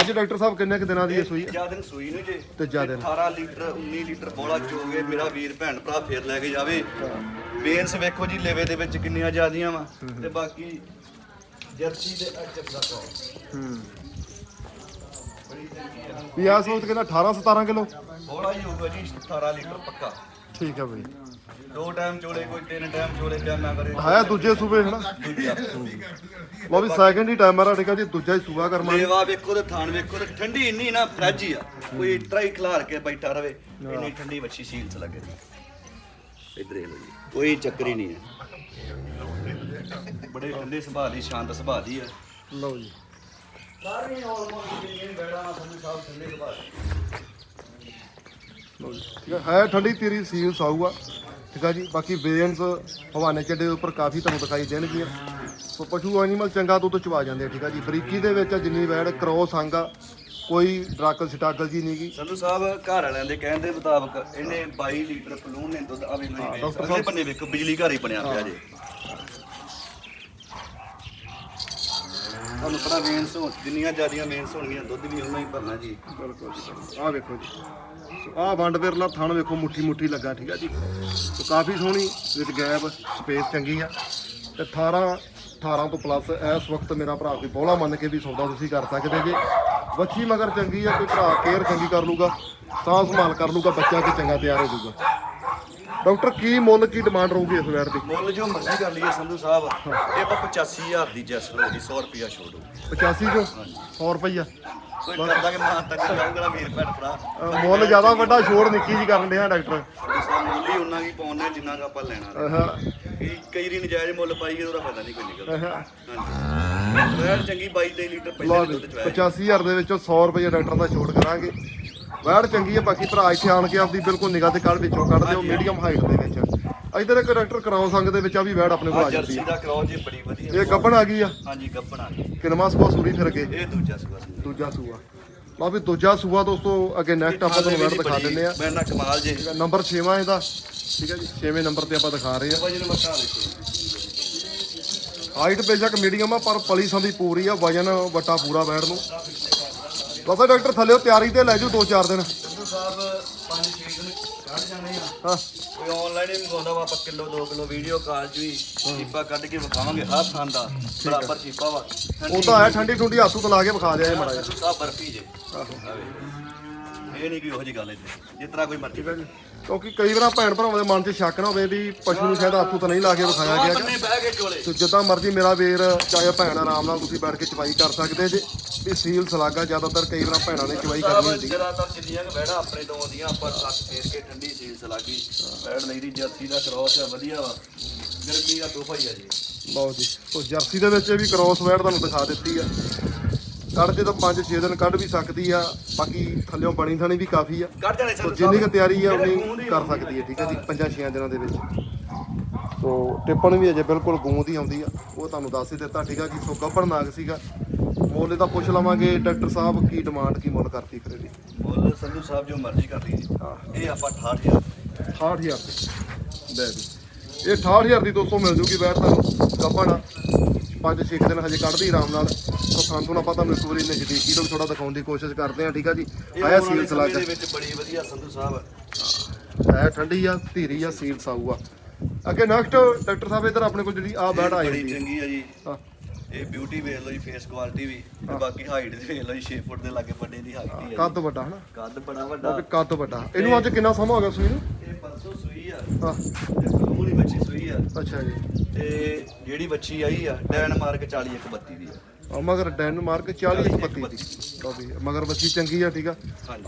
ਅੱਜ ਡਾਕਟਰ ਸਾਹਿਬ ਕਿੰਨੇ ਕੁ ਦਿਨਾਂ ਦੀ ਇਹ ਸੂਈ? ਹੈ? ਤੀਜਾ ਦਿਨ ਸੂਈ ਨੂੰ ਜੇ। ਤੀਜਾ ਦਿਨ। 18 ਲੀਟਰ 19 ਲੀਟਰ ਬੋਲਾ ਚੋਗੇ ਮੇਰਾ ਵੀਰ ਭੈਣ ਭਰਾ ਫੇਰ ਲੈ ਕੇ ਜਾਵੇ। ਬੇਨਸ ਵੇਖੋ ਜੀ ਲੇਵੇ ਦੇ ਵਿੱਚ ਕਿੰਨੀਆਂ ਜ਼ਿਆਦੀਆਂ ਵਾ। ਤੇ ਬਾਕੀ ਜਰਸੀ ਦੇ ਅਜਬ ਦਾ ਕੋ ਹੂੰ। ਵੀ ਆ ਸੋਚ ਕਹਿੰਦਾ 18 17 ਕਿਲੋ। ਬੋਲਾ ਹੀ ਹੋਊਗਾ ਜੀ 18 ਲੀਟਰ ਪੱਕਾ। ਠੀਕ ਹੈ ਬਈ। ਦੋ ਟਾਈਮ ਚੋਲੇ ਕੋਈ ਤਿੰਨ ਟਾਈਮ ਚੋਲੇ ਜਾਂ ਨਾ ਕਰੇ ਹੈ ਦੂਜੇ ਸੂਬੇ ਹਨਾ? ਦੂਜਾ। ਲਓ ਵੀ ਸੈਕਿੰਡ ਹੀ ਟਾਈਮ ਆ ਹੈ ਜੀ ਦੂਜਾ ਹੀ ਸੂਆ ਕਰਮਾ ਲੇਵਾ ਵੇਖੋ ਤੇ ਥਾਣ ਵੇਖੋ ਤੇ ਠੰਡੀ ਇੰਨੀ ਨਾ ਫਰੈਜ ਹੀ ਆ। ਕੋਈ ਟਰਾਈ ਖਲਾਰ ਕੇ ਬੈਠਾ ਰਵੇ ਇੰਨੀ ਠੰਡੀ ਵੱਛੀ ਸੀਲਸ ਲੱਗੇ। ਇਧਰ ਲਓ ਜੀ ਕੋਈ ਚੱਕਰ ਹੀ ਨਹੀਂ ਹੈ। ਬੜੇ ਠੰਡੇ ਸੁਭਾਅ ਦੀ ਸ਼ਾਂਤ ਸੁਭਾਅ ਦੀ ਆ ਲਓ ਜੀ। ਸਾਰੀਆਂ ਆਲਮੋਸਟ ਜਿੰਨੀਆਂ ਬੈੜਾਂ ਨਾਲ ਤੁਹਾਨੂੰ ਸਭ ਠੰਡੇ ਸੁਭਾਅ ਦੀ ਲਓ ਜੀ। ਠੀਕ ਹੈ ਹੈ ਠੰਡੀ ਤੇਰੀ ਸੀਲ ਸਾਊਗਾ। ਠੀਕ ਹੈ ਜੀ ਬਾਕੀ ਵੇਰੀਐਂਟਸ ਹਵਾਨੇ ਚੱਡੇ ਦੇ ਉੱਪਰ ਕਾਫੀ ਤੁਹਾਨੂੰ ਦਿਖਾਈ ਦੇਣਗੀਆਂ। ਸੋ ਪਸ਼ੂ ਐਨੀਮਲ ਚੰਗਾ ਦੁੱਧ ਚਵਾ ਜਾਂਦੇ ਆ ਠੀਕ ਹੈ ਜੀ। ਬਰੀਕੀ ਦੇ ਵਿੱਚ ਜਿੰਨੀ ਵੈੜ ਕ੍ਰੋਸ ਆਂਗਾ ਕੋਈ ਡਰਾਕਲ ਸਟਾਕਲ ਜੀ ਨਹੀਂਗੀ। ਸੰਧੂ ਸਾਹਿਬ ਘਰ ਵਾਲਿਆਂ ਦੇ ਕਹਿਣ ਦੇ ਮੁਤਾਬਕ ਇਹਨੇ 22 ਲੀਟਰ ਪਲੂਨ ਨੇ ਦੁੱਧ ਆਵੇ ਨਹੀਂ ਡਾਕਟਰ ਅਗਲੇ ਬੰਨੇ ਵੇਖੋ ਬਿਜਲੀ ਘਰ ਹੀ ਬਣਿਆ ਪਿਆ ਜੇ। ਤੁਹਾਨੂੰ ਪਤਾ ਮੇਨਸ ਜਿੰਨੀਆਂ ਜ਼ਿਆਦੀਆਂ ਮੇਨਸ ਹੋਣਗੀਆਂ, ਦੁੱਧ ਵੀ ਉਹਨਾਂ ਹੀ ਭਰਨਾ ਜੀ। ਬਿਲਕੁਲ ਜੀ ਆਹ ਵੇਖੋ ਜੀ। ਸੋ ਆਹ ਵੰਡ ਵਿਰਲਾ ਥਣ ਵੇਖੋ, ਮੁੱਠੀ ਮੁੱਠੀ ਲੱਗਾ, ਠੀਕ ਆ ਜੀ। ਸੋ ਕਾਫੀ ਸੋਹਣੀ ਵਿੱਚ ਗੈਪ ਸਪੇਸ ਚੰਗੀ ਆ। ਤੇ 18 18 ਤੋਂ ਪਲੱਸ ਇਸ ਵਕਤ ਮੇਰਾ ਭਰਾ ਕੋਈ ਬੋਲਾ ਮੰਨ ਕੇ ਵੀ ਸੌਦਾ ਤੁਸੀਂ ਕਰ ਸਕਦੇ ਜੇ। ਬੱਚੀ ਮਗਰ ਚੰਗੀ ਆ, ਕੋਈ ਭਰਾ ਕੇਅਰ ਚੰਗੀ ਕਰ ਲੂਗਾ ਸਾਂਭ ਸੰਭਾਲ ਕਰ ਲੂਗਾ ਬੱਚਾ ਤੇ ਚੰਗਾ ਤਿਆਰ ਹੋ ਜਾਊਗਾ। ਡਾਕਟਰ ਕੀ ਮੁੱਲ ਕੀ ਡਿਮਾਂਡ ਰਹੂਗੀ ਇਸ ਵੈਟ ਦੀ? ਮੁੱਲ ਜੋ ਮਰਜ਼ੀ ਕਰ ਲਈਏ ਸੰਧੂ ਸਾਹਿਬ ਇਹ ਆਪਾਂ 85000 ਦੀ ਜੈਸ ਹੋ ਜੀ 100 ਰੁਪਿਆ ਛੋੜ ਦਿਓ 85 ਜੋ? 100 ਰੁਪਈਆ। ਕੋਈ ਕਰਦਾ ਕਿ ਮਾਂ ਤੱਕ ਜਾਊਗਾ ਵੀਰ ਭੈਣ ਭਰਾ। ਮੁੱਲ ਜ਼ਿਆਦਾ ਵੱਡਾ ਛੋੜ ਨਿੱਕੀ ਜੀ ਕਰਨ ਡਿਆ ਡਾਕਟਰ। ਸੰਧੂ ਸਾਹਿਬ ਮੁੱਲ ਹੀ ਉਹਨਾਂ ਕੀ ਪਾਉਣੇ ਜਿੰਨਾ ਕੁ ਆਪਾਂ ਲੈਣਾ। ਕਈ ਕਈ ਰੀ ਨਜਾਇਜ਼ ਮੁੱਲ ਪਾਈਏ ਉਹਦਾ ਫਾਇਦਾ ਨਹੀਂ ਕੋਈ ਨਿਕਲਦਾ। ਹਾਂਜੀ। ਚੰਗੀ 22 23 ਲੀਟਰ ਪਹਿਲੇ ਦੁੱਧ ਚਵਾਇਆ। 85000 ਦੇ ਵਿੱਚੋਂ 100 ਰੁਪਏ ਡਾਕਟਰ ਦਾ ਛੋਟ ਕਰਾਂਗੇ। ਵੈੜ ਚੰਗੀ ਹੈ ਬਾਕੀ ਭਰਾ ਇੱਥੇ ਆਣ ਕੇ ਆਪਦੀ ਬਿਲਕੁਲ ਨਿਗਾਹ ਤੇ ਕੱਢ ਵਿੱਚੋਂ ਕੱਢ ਦਿਓ ਮੀਡੀਅਮ ਹਾਈਟ ਦੇ ਵਿੱਚ। ਇਧਰ ਇੱਕ ਡਾਕਟਰ ਕਰਾਉ ਸੰਗ ਦੇ ਵਿੱਚ ਆ ਵੀ ਵੈੜ ਆਪਣੇ ਕੋਲ ਆ ਜਾਂਦੀ ਜਰਸੀ ਹੈ ਦਾ ਕਰਾਓ ਜੀ ਬੜੀ ਵਧੀਆ। ਇਹ ਗੱਬਣ ਆ ਗਈ ਆ? ਹਾਂਜੀ ਗੱਪਣਾ ਕਿਨਮਾ ਸੂਆ ਸੂਰੀ ਫਿਰ ਕੇ ਇਹ ਦੂਜਾ ਸੁਭਾ ਸੰਧੂ ਦੂਜਾ ਸੂਆ। ਲਓ ਵੀ ਦੂਜਾ ਸੂਆ ਦੋਸਤੋ ਅੱਗੇ ਨੈਕਸਟ ਆਪਾਂ ਤੁਹਾਨੂੰ ਵੈੜ ਦਿਖਾ ਦਿੰਦੇ ਆ। ਮੈਂ ਨਾ ਕਮਾਲ ਜੇ। ਨੰਬਰ 6ਵਾਂ ਇਹਦਾ। ਠੀਕ ਹੈ ਜੀ 6ਵੇਂ ਨੰਬਰ ਤੇ ਆਪਾਂ ਦਿਖਾ ਰਹੇ ਆ। ਵਜਨ ਮੱਥਾ ਦੇਖੋ ਹਾਈਟ ਬੇਸ਼ੱਕ ਮੀਡੀਅਮ ਆ ਪਰ ਪਲੀ ਸੰਦੀ ਪੂਰੀ ਆ ਵਜਨ ਵਟਾ ਪੂਰਾ ਵੈੜ ਨੂੰ। ਬਾਬਾ ਡਾਕਟਰ ਥੱਲੇ ਤਿਆਰੀ ਤੇ ਲੈ ਜਾਓ 2-4 ਦਿਨ। ਸੰਧੂ ਸਾਹਿਬ 5-6 ਦਿਨ ਕੱਢ ਜਾਣੇ ਆ। ਹਾਂ। ਕੋਈ ਆਨਲਾਈਨ ਹੀ ਮੰਗਾਉਂਦਾ ਵਾ ਆਪਾਂ ਕਿਲੋ 2 ਕਿਲੋ ਵੀਡੀਓ ਕਾਲ ਚ ਵੀ ਕੱਢ ਕੇ ਵਿਖਾਵਾਂਗੇ ਹਰ ਥਾਂ ਦਾ। ਬਰਾਬਰ ਚੀਪਾ ਵਾ। ਉਹ ਤਾਂ ਹੈ ਠੰਡੀ ਠੁੰਡੀ ਹੱਥੋਂ ਤੋਂ ਲਾ ਕੇ ਵਿਖਾ ਦਿਆ ਇਹ ਮੜਾ ਸੰਧੂ ਸਾਹਿਬ ਬਰਫੀ ਜੇ। ਆਵੇ। ਇਹ ਨਹੀਂ ਕੋਈ ਉਹੋ ਜੀ ਗੱਲ ਇੱਥੇ ਜਿਸ ਤਰ੍ਹਾਂ ਕੋਈ ਮਰਜ਼ੀ ਕਿਉਂਕਿ ਕਈ ਵਾਰ ਭੈਣ ਭਰਾਵਾਂ ਦੇ ਮਨ 'ਚ ਸ਼ੱਕ ਨਾ ਹੋਵੇ ਵੀ ਪਸ਼ੂ ਨੂੰ ਸ਼ਾਇਦ ਹੱਥੋਂ ਤਾਂ ਨਹੀਂ ਲਾ ਕੇ ਵਿਖਾਇਆ ਗਿਆ ਗਾ। ਬੰਨੇ ਬਹਿ ਕੇ ਚੋਲੇ। ਤੇ ਜਿੱਦਾਂ ਮਰਜ਼ੀ ਮੇਰਾ ਵੀਰ ਚਾਹੇ ਭੈਣ ਆਰਾਮ ਨਾਲ ਤੁਸੀਂ ਬੈਠ ਕੇ ਚਵਾਈ ਕਰ ਸਕਦੇ ਜੇ। ਵੀ ਸੀਲ ਸਲਾਗਾ ਜ਼ਿਆਦਾਤਰ ਕਈ ਵਾਰ ਭੈਣਾਂ ਨੇ ਚਵਾਈ ਕਰਨੀ ਹੁੰਦੀ ਜਰਾ ਤਾਂ ਜਿੰਨੀਆਂ ਕੁ ਬਹਿੜਾ ਆਪਣੇ ਤੋਂ ਆਉਂਦੀਆਂ ਆਪਾਂ ਸੱਤ ਫੇਰ ਕੇ ਠੰਡੀ ਸੀਲਸ ਲੱਗੀ ਬੈੜ ਲਈ ਦੀ ਜਰਸੀ ਦਾ ਕ੍ਰੋਸ ਆ ਵਧੀਆ ਵਾ। ਗਰਮੀ ਦਾ ਤੋਹਫਾ ਹੀ ਆ ਜੀ। ਲਓ ਜੀ। ਸੋ ਜਰਸੀ ਦੇ ਵਿੱਚ ਇਹ ਵੀ ਕ੍ਰੋਸ ਵੈਟ ਤੁਹਾਨੂੰ ਦਿਖਾ ਦਿੱਤੀ ਆ। ਕੱਢ ਜੇ ਤਾਂ 5-6 ਦਿਨ ਕੱਢ ਵੀ ਸਕਦੀ ਆ ਬਾਕੀ ਥੱਲਿਓਂ ਬਣੀ ਥਣੀ ਵੀ ਕਾਫੀ ਆ। ਕੱਢ ਜਾਣੇ ਜਿੰਨੀ ਕੁ। ਤਿਆਰੀ ਆ ਉਨੀ ਦੀ ਕਰ ਸਕਦੀ ਹੈ ਠੀਕ ਹੈ ਜੀ ਪੰਜਾਂ ਛੇਆਂ ਦਿਨਾਂ ਦੇ ਵਿੱਚ। ਸੋ ਟਿੱਪਣ ਵੀ ਅਜੇ ਬਿਲਕੁਲ ਗੂੰਦ ਹੀ ਆਉਂਦੀ ਆ ਉਹ ਤੁਹਾਨੂੰ ਦੱਸ ਹੀ ਦਿੱਤਾ ਠੀਕ ਆ ਜੀ ਸੋ ਗੱਬੜ ਨਾਗ ਸੀਗਾ। ਮੁੱਲ ਦਾ ਪੁੱਛ ਲਵਾਂਗੇ ਡਾਕਟਰ ਸਾਹਿਬ ਕੀ ਡਿਮਾਂਡ ਕੀ ਮੁੱਲ ਕਰਤੀ ਫਿਰ ਇਹਦੀ? ਮੁੱਲ ਸੰਧੂ ਸਾਹਿਬ ਜੋ ਮਰਜ਼ੀ ਕਰ ਲਈਏ। ਹਾਂ। ਇਹ ਆਪਾਂ 68000 68000 ਦੇ। ਇਹ 68000 ਦੀ ਦੋਸਤੋ ਮਿਲ ਜੂਗੀ ਬੈਠ ਤੁਹਾਨੂੰ ਗੱਬੜ ਪੰਜ ਛੇ ਦਿਨ ਹਜੇ ਕੱਢਦੀ ਆਰਾਮ ਨਾਲ। ਸੋ ਸਾਨੂੰ ਆਪਾਂ ਤੁਹਾਨੂੰ ਇੱਕ ਵਾਰੀ ਨਜ਼ਦੀਕੀ ਤੋਂ ਵੀ ਥੋੜਾ ਦਿਖਾਉਣ ਦੀ ਕੋਸ਼ਿਸ਼ ਕਰਦੇ ਹਾਂ ਠੀਕ ਆ ਜੀ? ਆਇਆ ਸੀਲ ਸਮੇਂ ਦੇ ਵਿੱਚ ਬੜੀ ਵਧੀਆ ਸੰਧੂ ਸਾਹਿਬ ਹੈ ਠੰਡੀ ਆ ਧੀਰੀ ਆ ਸੀਲ ਸਾਊ ਆ। ਅੱਗੇ ਨੈਕਸਟ ਡਾਕਟਰ ਸਾਹਿਬ ਇਧਰ ਆਪਣੇ ਕੋਲ ਜਿਹੜੀ ਆ ਬੈਡ ਆ ਬੜੀ ਚੰਗੀ ਆ ਜੀ। ਹਾਂ। ਇਹ ਬਿਊਟੀ ਵੇਖ ਲਓ ਜੀ ਫੇਸ ਕੁਆਲਿਟੀ ਵੀ। ਤੇ ਬਾਕੀ ਹਾਈਟ ਵੀ ਵੇਖ ਲਓ ਜੀ 6 ਫੁੱਟ ਦੇ ਲਾਗੇ ਵੱਡੇ ਦੀ ਹਾਈਟ ਹੀ ਕੱਦ ਵੱਡਾ ਹਨਾ? ਕੱਦ ਬੜਾ ਵੱਡਾ। ਕੱਦ ਵੱਡਾ। ਇਹਨੂੰ ਅੱਜ ਕਿੰਨਾ ਸਮਾਂ ਹੋ ਗਿਆ ਸੂਈ ਨੂੰ? ਇਹ ਪਰਸੋਂ ਸੂਈ ਆ। ਹਾਂ। ਤੇ ਬਲੂਣੀ ਬੱਚੀ ਸੂਈ ਆ। ਅੱਛਾ ਜੀ। ਤੇ ਜਿਹੜੀ ਬੱਚੀ ਆਈ ਆ ਡੈਨਮਾਰਕ 40 ਇੱਕ 32 ਦੀ ਆ। ਆ ਮਗਰ ਡੈਨਮਾਰਕ 40 ਇੱਕ 32 ਕਾਫੀ ਮਗਰ ਬੱਚੀ ਚੰਗੀ ਆ ਠੀਕ ਆ।